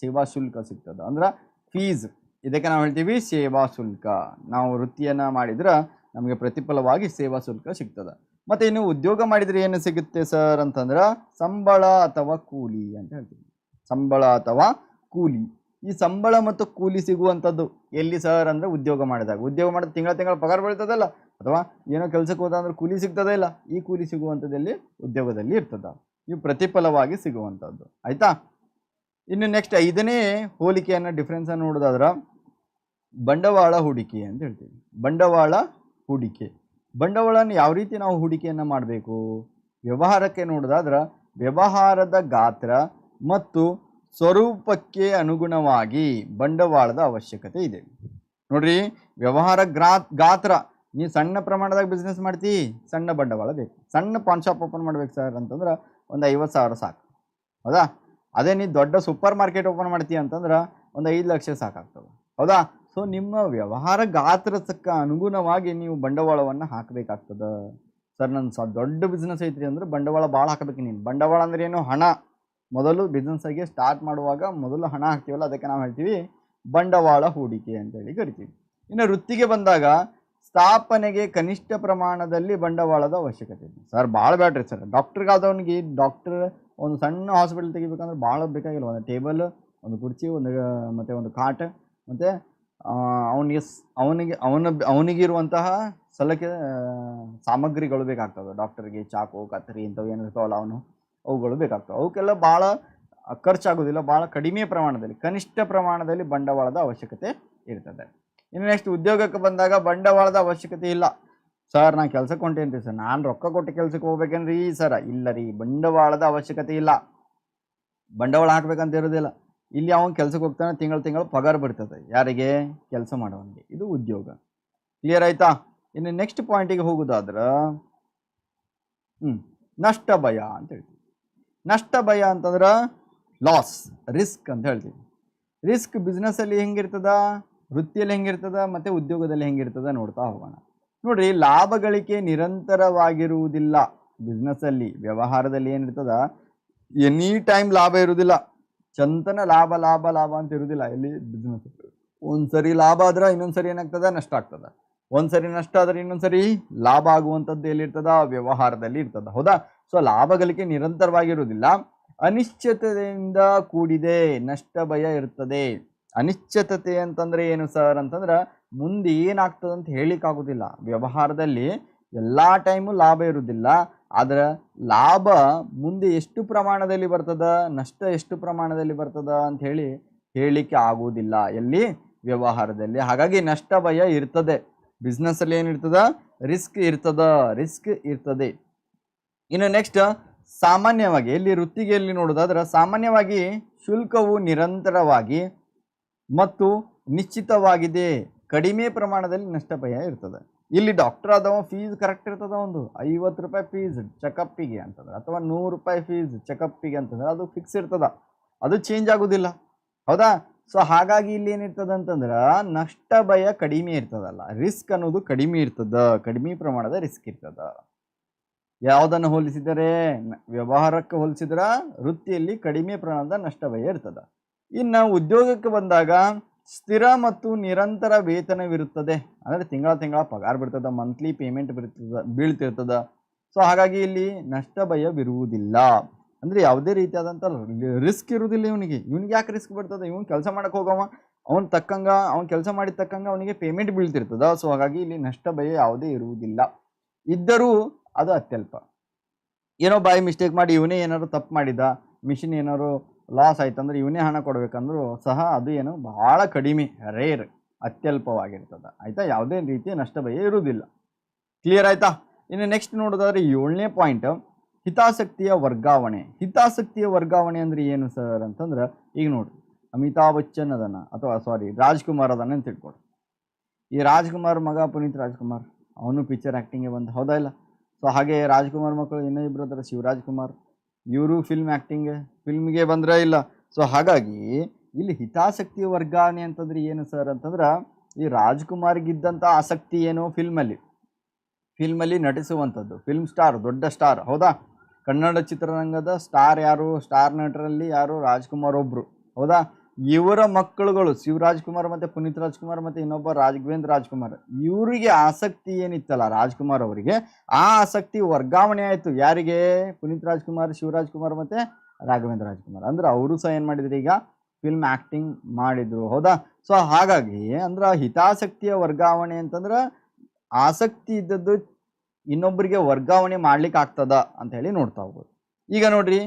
ಸೇವಾ ಶುಲ್ಕ ಸಿಗ್ತದೆ. ಅಂದ್ರೆ ಫೀಸ್ ಇದಕ್ಕೆ ನಾವು ಹೇಳ್ತೀವಿ ಸೇವಾ ಶುಲ್ಕ ನಾವು ವೃತ್ತಿಯನ್ನು ಮಾಡಿದ್ರೆ ನಮಗೆ ಪ್ರತಿಫಲವಾಗಿ ಸೇವಾ ಶುಲ್ಕ ಸಿಗ್ತದೆ. ಮತ್ತೆ ಇನ್ನು ಉದ್ಯೋಗ ಮಾಡಿದ್ರೆ ಏನು ಸಿಗುತ್ತೆ ಸರ್ ಅಂತಂದ್ರೆ ಸಂಬಳ ಅಥವಾ ಕೂಲಿ ಅಂತ ಹೇಳ್ತೀವಿ. ಸಂಬಳ ಅಥವಾ ಕೂಲಿ. ಈ ಸಂಬಳ ಮತ್ತು ಕೂಲಿ ಸಿಗುವಂಥದ್ದು ಎಲ್ಲಿ ಸರ್ ಅಂದ್ರೆ ಉದ್ಯೋಗ ಮಾಡಿದಾಗ. ಉದ್ಯೋಗ ಮಾಡಿದ ತಿಂಗಳ ತಿಂಗಳ ಪಗಾರ ಬೆಳೀತದಲ್ಲ? ಅಥವಾ ಏನೋ ಕೆಲಸಕ್ಕೆ ಹೋದ ಅಂದ್ರೆ ಕೂಲಿ ಸಿಗ್ತದೆ ಇಲ್ಲ. ಈ ಕೂಲಿ ಸಿಗುವಂಥದ್ದಲ್ಲಿ ಉದ್ಯೋಗದಲ್ಲಿ ಇರ್ತದ. ಇವು ಪ್ರತಿಫಲವಾಗಿ ಸಿಗುವಂಥದ್ದು. ಆಯ್ತಾ? ಇನ್ನು ನೆಕ್ಸ್ಟ್ ಐದನೇ ಹೋಲಿಕೆಯನ್ನು ಡಿಫ್ರೆನ್ಸನ್ನು ನೋಡೋದಾದ್ರೆ, ಬಂಡವಾಳ ಹೂಡಿಕೆ ಅಂತ ಹೇಳ್ತೀವಿ. ಬಂಡವಾಳ ಹೂಡಿಕೆ. ಬಂಡವಾಳನ ಯಾವ ರೀತಿ ನಾವು ಹೂಡಿಕೆಯನ್ನು ಮಾಡಬೇಕು? ವ್ಯವಹಾರಕ್ಕೆ ನೋಡೋದಾದ್ರೆ, ವ್ಯವಹಾರದ ಗಾತ್ರ ಮತ್ತು ಸ್ವರೂಪಕ್ಕೆ ಅನುಗುಣವಾಗಿ ಬಂಡವಾಳದ ಅವಶ್ಯಕತೆ ಇದೆ. ನೋಡ್ರಿ, ವ್ಯವಹಾರ ಗ್ರಾ, ಗಾತ್ರ. ನೀವು ಸಣ್ಣ ಪ್ರಮಾಣದಾಗ ಬಿಸ್ನೆಸ್ ಮಾಡ್ತಿ, ಸಣ್ಣ ಬಂಡವಾಳ ಬೇಕು. ಸಣ್ಣ ಪಾನ್ ಶಾಪ್ ಓಪನ್ ಮಾಡ್ಬೇಕು ಸರ್ ಅಂತಂದ್ರೆ ಒಂದು ಐವತ್ತು ಸಾವಿರ ಸಾಕು. ಹೌದಾ? ಅದೇ ನೀವು ದೊಡ್ಡ ಸೂಪರ್ ಮಾರ್ಕೆಟ್ ಓಪನ್ ಮಾಡ್ತೀಯ ಅಂತಂದ್ರೆ ಒಂದು ಐದು ಲಕ್ಷ ಸಾಕಾಗ್ತದೆ. ಹೌದಾ? ಸೊ ನಿಮ್ಮ ವ್ಯವಹಾರ ಗಾತ್ರಕ್ಕೆ ಅನುಗುಣವಾಗಿ ನೀವು ಬಂಡವಾಳವನ್ನು ಹಾಕಬೇಕಾಗ್ತದೆ. ಸರ್ ನನ್ನ ಸ ದೊಡ್ಡ ಬಿಸ್ನೆಸ್ ಐತ್ರಿ ಅಂದ್ರೆ ಬಂಡವಾಳ ಭಾಳ ಹಾಕಬೇಕು ನೀನು. ಬಂಡವಾಳ ಅಂದ್ರೆ ಏನು? ಹಣ. ಮೊದಲು ಬಿಸ್ನೆಸ್ಸಾಗಿ ಸ್ಟಾರ್ಟ್ ಮಾಡುವಾಗ ಮೊದಲು ಹಣ ಹಾಕ್ತೀವಲ್ಲ, ಅದಕ್ಕೆ ನಾವು ಹೇಳ್ತೀವಿ ಬಂಡವಾಳ ಹೂಡಿಕೆ ಅಂತೇಳಿ ಕರಿತೀವಿ. ಇನ್ನು ವೃತ್ತಿಗೆ ಬಂದಾಗ ಸ್ಥಾಪನೆಗೆ ಕನಿಷ್ಠ ಪ್ರಮಾಣದಲ್ಲಿ ಬಂಡವಾಳದ ಅವಶ್ಯಕತೆ ಇದೆ. ಸರ್, ಭಾಳ ಬೇಡ್ರಿ ಸರ್. ಡಾಕ್ಟ್ರಿಗಾದವನಿಗೆ ಡಾಕ್ಟರ್ ಒಂದು ಸಣ್ಣ ಹಾಸ್ಪಿಟಲ್ ತೆಗಿಬೇಕಂದ್ರೆ ಭಾಳ ಬೇಕಾಗಿಲ್ಲ. ಒಂದು ಟೇಬಲ್, ಒಂದು ಕುರ್ಚಿ, ಒಂದು ಮತ್ತು ಒಂದು ಕಾಟ್, ಮತ್ತು ಅವನಿಗೆ ಅವನಿಗೆ, ಅವನ ಅವನಿಗಿರುವಂತಹ ಸಲಕೆ ಸಾಮಗ್ರಿಗಳು ಬೇಕಾಗ್ತವೆ. ಡಾಕ್ಟರ್ಗೆ ಚಾಕು, ಕತ್ತರಿ ಇಂಥವು ಏನು ಇರ್ತಾವಲ್ಲ ಅವನು, ಅವುಗಳು ಬೇಕಾಗ್ತವೆ. ಅವಕ್ಕೆಲ್ಲ ಭಾಳ ಖರ್ಚಾಗೋದಿಲ್ಲ, ಭಾಳ ಕಡಿಮೆ ಪ್ರಮಾಣದಲ್ಲಿ, ಕನಿಷ್ಠ ಪ್ರಮಾಣದಲ್ಲಿ ಬಂಡವಾಳದ ಅವಶ್ಯಕತೆ ಇರ್ತದೆ. ಇನ್ನು ನೆಕ್ಸ್ಟ್ ಉದ್ಯೋಗಕ್ಕೆ ಬಂದಾಗ ಬಂಡವಾಳದ ಅವಶ್ಯಕತೆ ಇಲ್ಲ. ಸರ್ ನಾನು ಕೆಲ್ಸಕ್ಕೆ ಹೊಂಟೇನ್ರಿ ಸರ್. ನಾನು ರೊಕ್ಕ ಕೊಟ್ಟು ಕೆಲಸಕ್ಕೆ ಹೋಗ್ಬೇಕೇನ್ರಿ ಸರ? ಇಲ್ಲ ರೀ, ಬಂಡವಾಳದ ಅವಶ್ಯಕತೆ ಇಲ್ಲ. ಬಂಡವಾಳ ಹಾಕ್ಬೇಕಂತ ಇರೋದಿಲ್ಲ. ಇಲ್ಲಿ ಅವನು ಕೆಲ್ಸಕ್ಕೆ ಹೋಗ್ತಾನೆ, ತಿಂಗಳು ತಿಂಗಳು ಪಗಾರ ಬರ್ತದೆ ಯಾರಿಗೆ? ಕೆಲಸ ಮಾಡೋವನಿಗೆ ಇದು ಉದ್ಯೋಗ. ಕ್ಲಿಯರ್ ಆಯ್ತಾ? ಇನ್ನು ನೆಕ್ಸ್ಟ್ ಪಾಯಿಂಟಿಗೆ ಹೋಗೋದಾದ್ರೆ ಹ್ಞೂ ನಷ್ಟ ಭಯ ಅಂತ ಹೇಳ್ತೀವಿ. ನಷ್ಟ ಭಯ ಅಂತಂದ್ರೆ ಲಾಸ್ ರಿಸ್ಕ್ ಅಂತ ಹೇಳ್ತೀವಿ. ರಿಸ್ಕ್ ಬಿಸ್ನೆಸ್ಸಲ್ಲಿ ಹೆಂಗಿರ್ತದ? ವೃತ್ತಿಯಲ್ಲಿ ಹೆಂಗಿರ್ತದ ಮತ್ತು ಉದ್ಯೋಗದಲ್ಲಿ ಹೆಂಗಿರ್ತದ ನೋಡ್ತಾ ಹೋಗೋಣ. ನೋಡ್ರಿ ಲಾಭ ಗಳಿಕೆ ನಿರಂತರವಾಗಿರುವುದಿಲ್ಲ. ಬಿಸ್ನೆಸ್ಸಲ್ಲಿ, ವ್ಯವಹಾರದಲ್ಲಿ ಏನಿರ್ತದ, ಎನಿ ಟೈಮ್ ಲಾಭ ಇರುವುದಿಲ್ಲ. ಚಂತನ ಲಾಭ ಲಾಭ ಲಾಭ ಅಂತ ಇರುವುದಿಲ್ಲ ಇಲ್ಲಿ ಬಿಸ್ನೆಸ್ ಒಂದ್ಸರಿ ಲಾಭ ಆದ್ರೆ ಇನ್ನೊಂದ್ಸರಿ ಏನಾಗ್ತದ, ನಷ್ಟ ಆಗ್ತದ. ಒಂದ್ಸರಿ ನಷ್ಟ ಆದ್ರೆ ಇನ್ನೊಂದ್ಸರಿ ಲಾಭ ಆಗುವಂಥದ್ದು ಎಲ್ಲಿರ್ತದ, ವ್ಯವಹಾರದಲ್ಲಿ ಇರ್ತದ. ಹೌದಾ? ಸೊ ಲಾಭ ಗಳಿಕೆ ನಿರಂತರವಾಗಿರುವುದಿಲ್ಲ. ಅನಿಶ್ಚಿತತೆಯಿಂದ ಕೂಡಿದೆ ನಷ್ಟ ಭಯ ಇರ್ತದೆ. ಅನಿಶ್ಚಿತತೆ ಅಂತಂದರೆ ಏನು ಸರ್ ಅಂತಂದ್ರೆ ಮುಂದೆ ಏನಾಗ್ತದೆ ಅಂತ ಹೇಳಿಕ್ಕಾಗೋದಿಲ್ಲ. ವ್ಯವಹಾರದಲ್ಲಿ ಎಲ್ಲ ಟೈಮು ಲಾಭ ಇರುವುದಿಲ್ಲ ಆದರೆ ಲಾಭ ಮುಂದೆ ಎಷ್ಟು ಪ್ರಮಾಣದಲ್ಲಿ ಬರ್ತದ, ನಷ್ಟ ಎಷ್ಟು ಪ್ರಮಾಣದಲ್ಲಿ ಬರ್ತದ ಅಂತ ಹೇಳಿ ಹೇಳಲಿಕ್ಕೆ ಆಗುವುದಿಲ್ಲ ಎಲ್ಲಿ? ವ್ಯವಹಾರದಲ್ಲಿ. ಹಾಗಾಗಿ ನಷ್ಟ ಭಯ ಇರ್ತದೆ. ಬಿಸ್ನೆಸ್ಸಲ್ಲಿ ಏನಿರ್ತದ ರಿಸ್ಕ್ ಇರ್ತದ? ರಿಸ್ಕ್ ಇರ್ತದೆ. ಇನ್ನು ನೆಕ್ಸ್ಟ್ ಸಾಮಾನ್ಯವಾಗಿ ಎಲ್ಲಿ ವೃತ್ತಿಗೆ ಎಲ್ಲಿ ನೋಡೋದಾದ್ರೆ ಸಾಮಾನ್ಯವಾಗಿ ಶುಲ್ಕವು ನಿರಂತರವಾಗಿ ಮತ್ತು ನಿಶ್ಚಿತವಾಗಿದೆ ಕಡಿಮೆ ಪ್ರಮಾಣದಲ್ಲಿ ನಷ್ಟ ಭಯ ಇರ್ತದೆ. ಇಲ್ಲಿ ಡಾಕ್ಟರ್ ಆದವ ಫೀಸ್ ಕರೆಕ್ಟ್ ಇರ್ತದ ಒಂದು? ಐವತ್ತು ರೂಪಾಯಿ ಫೀಸ್ ಚೆಕಪ್ಪಿಗೆ ಅಂತಂದ್ರೆ, ಅಥವಾ ನೂರು ರೂಪಾಯಿ ಫೀಸ್ ಚೆಕಪ್ಪಿಗೆ ಅಂತಂದ್ರೆ, ಅದು ಫಿಕ್ಸ್ ಇರ್ತದ. ಅದು ಚೇಂಜ್ ಆಗೋದಿಲ್ಲ. ಹೌದಾ? ಸೊ ಹಾಗಾಗಿ ಇಲ್ಲಿ ಏನಿರ್ತದ ಅಂತಂದ್ರೆ ನಷ್ಟ ಭಯ ಕಡಿಮೆ ಇರ್ತದಲ್ಲ. ರಿಸ್ಕ್ ಅನ್ನೋದು ಕಡಿಮೆ ಇರ್ತದ. ಕಡಿಮೆ ಪ್ರಮಾಣದ ರಿಸ್ಕ್ ಇರ್ತದ. ಯಾವುದನ್ನು ಹೋಲಿಸಿದರೆ, ವ್ಯವಹಾರಕ್ಕೆ ಹೋಲಿಸಿದ್ರೆ, ವೃತ್ತಿಯಲ್ಲಿ ಕಡಿಮೆ ಪ್ರಮಾಣದ ನಷ್ಟ ಭಯ ಇರ್ತದ. ಇನ್ನು ಉದ್ಯೋಗಕ್ಕೆ ಬಂದಾಗ ಸ್ಥಿರ ಮತ್ತು ನಿರಂತರ ವೇತನವಿರುತ್ತದೆ. ಅಂದರೆ ತಿಂಗಳ ತಿಂಗಳ ಪಗಾರ ಬಿಡ್ತದ ಮಂತ್ಲಿ ಪೇಮೆಂಟ್ ಬಿಡ್ತದ, ಬೀಳ್ತಿರ್ತದ. ಸೊ ಹಾಗಾಗಿ ಇಲ್ಲಿ ನಷ್ಟ ಭಯವಿರುವುದಿಲ್ಲ. ಅಂದರೆ ಯಾವುದೇ ರೀತಿಯಾದಂಥ ರಿಸ್ಕ್ ಇರುವುದಿಲ್ಲ ಇವನಿಗೆ. ಇವನಿಗೆ ಯಾಕೆ ರಿಸ್ಕ್ ಬರ್ತದೆ? ಇವನು ಕೆಲಸ ಮಾಡಕ್ಕೆ ಹೋಗವ. ಅವನು ತಕ್ಕಂಗ, ಅವ್ನು ಕೆಲಸ ಮಾಡಿದ ತಕ್ಕಂಗ ಅವನಿಗೆ ಪೇಮೆಂಟ್ ಬೀಳ್ತಿರ್ತದ. ಸೊ ಹಾಗಾಗಿ ಇಲ್ಲಿ ನಷ್ಟ ಭಯ ಯಾವುದೇ ಇರುವುದಿಲ್ಲ. ಇದ್ದರೂ ಅದು ಅತ್ಯಲ್ಪ. ಏನೋ ಬಾಯಿ ಮಿಸ್ಟೇಕ್ ಮಾಡಿ ಇವನೇ ಏನಾದ್ರು ತಪ್ಪು ಮಾಡಿದ ಮಿಷಿನ್ ಏನಾದ್ರು ಲಾಸ್ ಆಯ್ತಂದ್ರೆ ಇವನೇ ಹಣ ಕೊಡಬೇಕಂದ್ರೂ ಸಹ ಅದು ಏನು ಬಹಳ ಕಡಿಮೆ ರೇರ್ ಅತ್ಯಲ್ಪವಾಗಿರ್ತದೆ. ಆಯ್ತಾ? ಯಾವುದೇ ರೀತಿಯ ನಷ್ಟ ಭಯ ಇರುವುದಿಲ್ಲ. ಕ್ಲಿಯರ್ ಆಯ್ತಾ? ಇನ್ನು ನೆಕ್ಸ್ಟ್ ನೋಡೋದಾದ್ರೆ ಏಳನೇ ಪಾಯಿಂಟ್ ಹಿತಾಸಕ್ತಿಯ ವರ್ಗಾವಣೆ. ಹಿತಾಸಕ್ತಿಯ ವರ್ಗಾವಣೆ ಅಂದ್ರೆ ಏನು ಸರ್ ಅಂತಂದ್ರೆ, ಈಗ ನೋಡಿ, ಅಮಿತಾಬ್ ಬಚ್ಚನ್ ಅದನ್ನ, ಅಥವಾ ಸಾರಿ ರಾಜ್ಕುಮಾರ್ ಅದನ್ನ ಅಂತ ತಿಳ್ಕೊಡು ಈ ರಾಜ್ಕುಮಾರ್ ಮಗ, ಪುನೀತ್ ರಾಜ್ಕುಮಾರ್, ಅವನು ಪಿಕ್ಚರ್ ಆ್ಯಕ್ಟಿಂಗ್ಗೆ ಬಂದು, ಹೌದಾ ಇಲ್ಲ? ಸೊ ಹಾಗೆ ರಾಜ್ಕುಮಾರ್ ಮಕ್ಕಳು, ಇನ್ನೂ ಇಬ್ಬರು ಶಿವರಾಜ್ಕುಮಾರ್. ಶಿವರಾಜ್ ಕುಮಾರ್ ಇವರು ಫಿಲ್ಮ್ ಆ್ಯಕ್ಟಿಂಗ್ ಫಿಲ್ಮ್ಗೆ ಬಂದರೆ ಇಲ್ಲ. ಸೊ ಹಾಗಾಗಿ ಇಲ್ಲಿ ಹಿತಾಸಕ್ತಿ ವರ್ಗಾವಣೆ ಅಂತಂದ್ರೆ ಏನು ಸರ್ ಅಂತಂದ್ರೆ, ಈ ರಾಜ್ಕುಮಾರ್ಗಿದ್ದಂಥ ಆಸಕ್ತಿ ಏನು ಫಿಲ್ಮಲ್ಲಿ ಫಿಲ್ಮಲ್ಲಿ ನಟಿಸುವಂಥದ್ದು ಫಿಲ್ಮ್ ಸ್ಟಾರ್ ದೊಡ್ಡ ಸ್ಟಾರ್ ಹೌದಾ? ಕನ್ನಡ ಚಿತ್ರರಂಗದ ಸ್ಟಾರ್ ಯಾರು? ಸ್ಟಾರ್ ನಟರಲ್ಲಿ ಯಾರು? ರಾಜ್ಕುಮಾರ್ ಒಬ್ಬರು ಹೌದಾ? ಇವರ ಮಕ್ಕಳುಗಳು ಶಿವರಾಜ್ ಕುಮಾರ್ ಮತ್ತು ಪುನೀತ್ ರಾಜ್ಕುಮಾರ್ ಮತ್ತು ಇನ್ನೊಬ್ಬ ರಾಘವೇಂದ್ರ ರಾಜ್ಕುಮಾರ್, ಇವರಿಗೆ ಆಸಕ್ತಿ ಏನಿತ್ತಲ್ಲ ರಾಜ್ಕುಮಾರ್ ಅವರಿಗೆ, ಆ ಆಸಕ್ತಿ ವರ್ಗಾವಣೆ ಆಯಿತು. ಯಾರಿಗೆ? ಪುನೀತ್ ರಾಜ್ಕುಮಾರ್ ಶಿವರಾಜ್ ಕುಮಾರ್ ಮತ್ತು ರಾಘವೇಂದ್ರ ರಾಜ್ಕುಮಾರ್. ಅಂದ್ರೆ ಅವರು ಸಹ ಏನು ಮಾಡಿದ್ರು ಈಗ? ಫಿಲ್ಮ್ ಆ್ಯಕ್ಟಿಂಗ್ ಮಾಡಿದ್ರು. ಹೌದಾ? ಸೊ ಹಾಗಾಗಿ ಅಂದ್ರೆ ಹಿತಾಸಕ್ತಿಯ ವರ್ಗಾವಣೆ ಅಂತಂದ್ರೆ ಆಸಕ್ತಿ ಇದ್ದದ್ದು ಇನ್ನೊಬ್ಬರಿಗೆ ವರ್ಗಾವಣೆ ಮಾಡ್ಲಿಕ್ಕೆ ಆಗ್ತದ ಅಂತ ಹೇಳಿ ನೋಡ್ತಾ ಹೋಗ್ಬೋದು. ಈಗ ನೋಡ್ರಿ,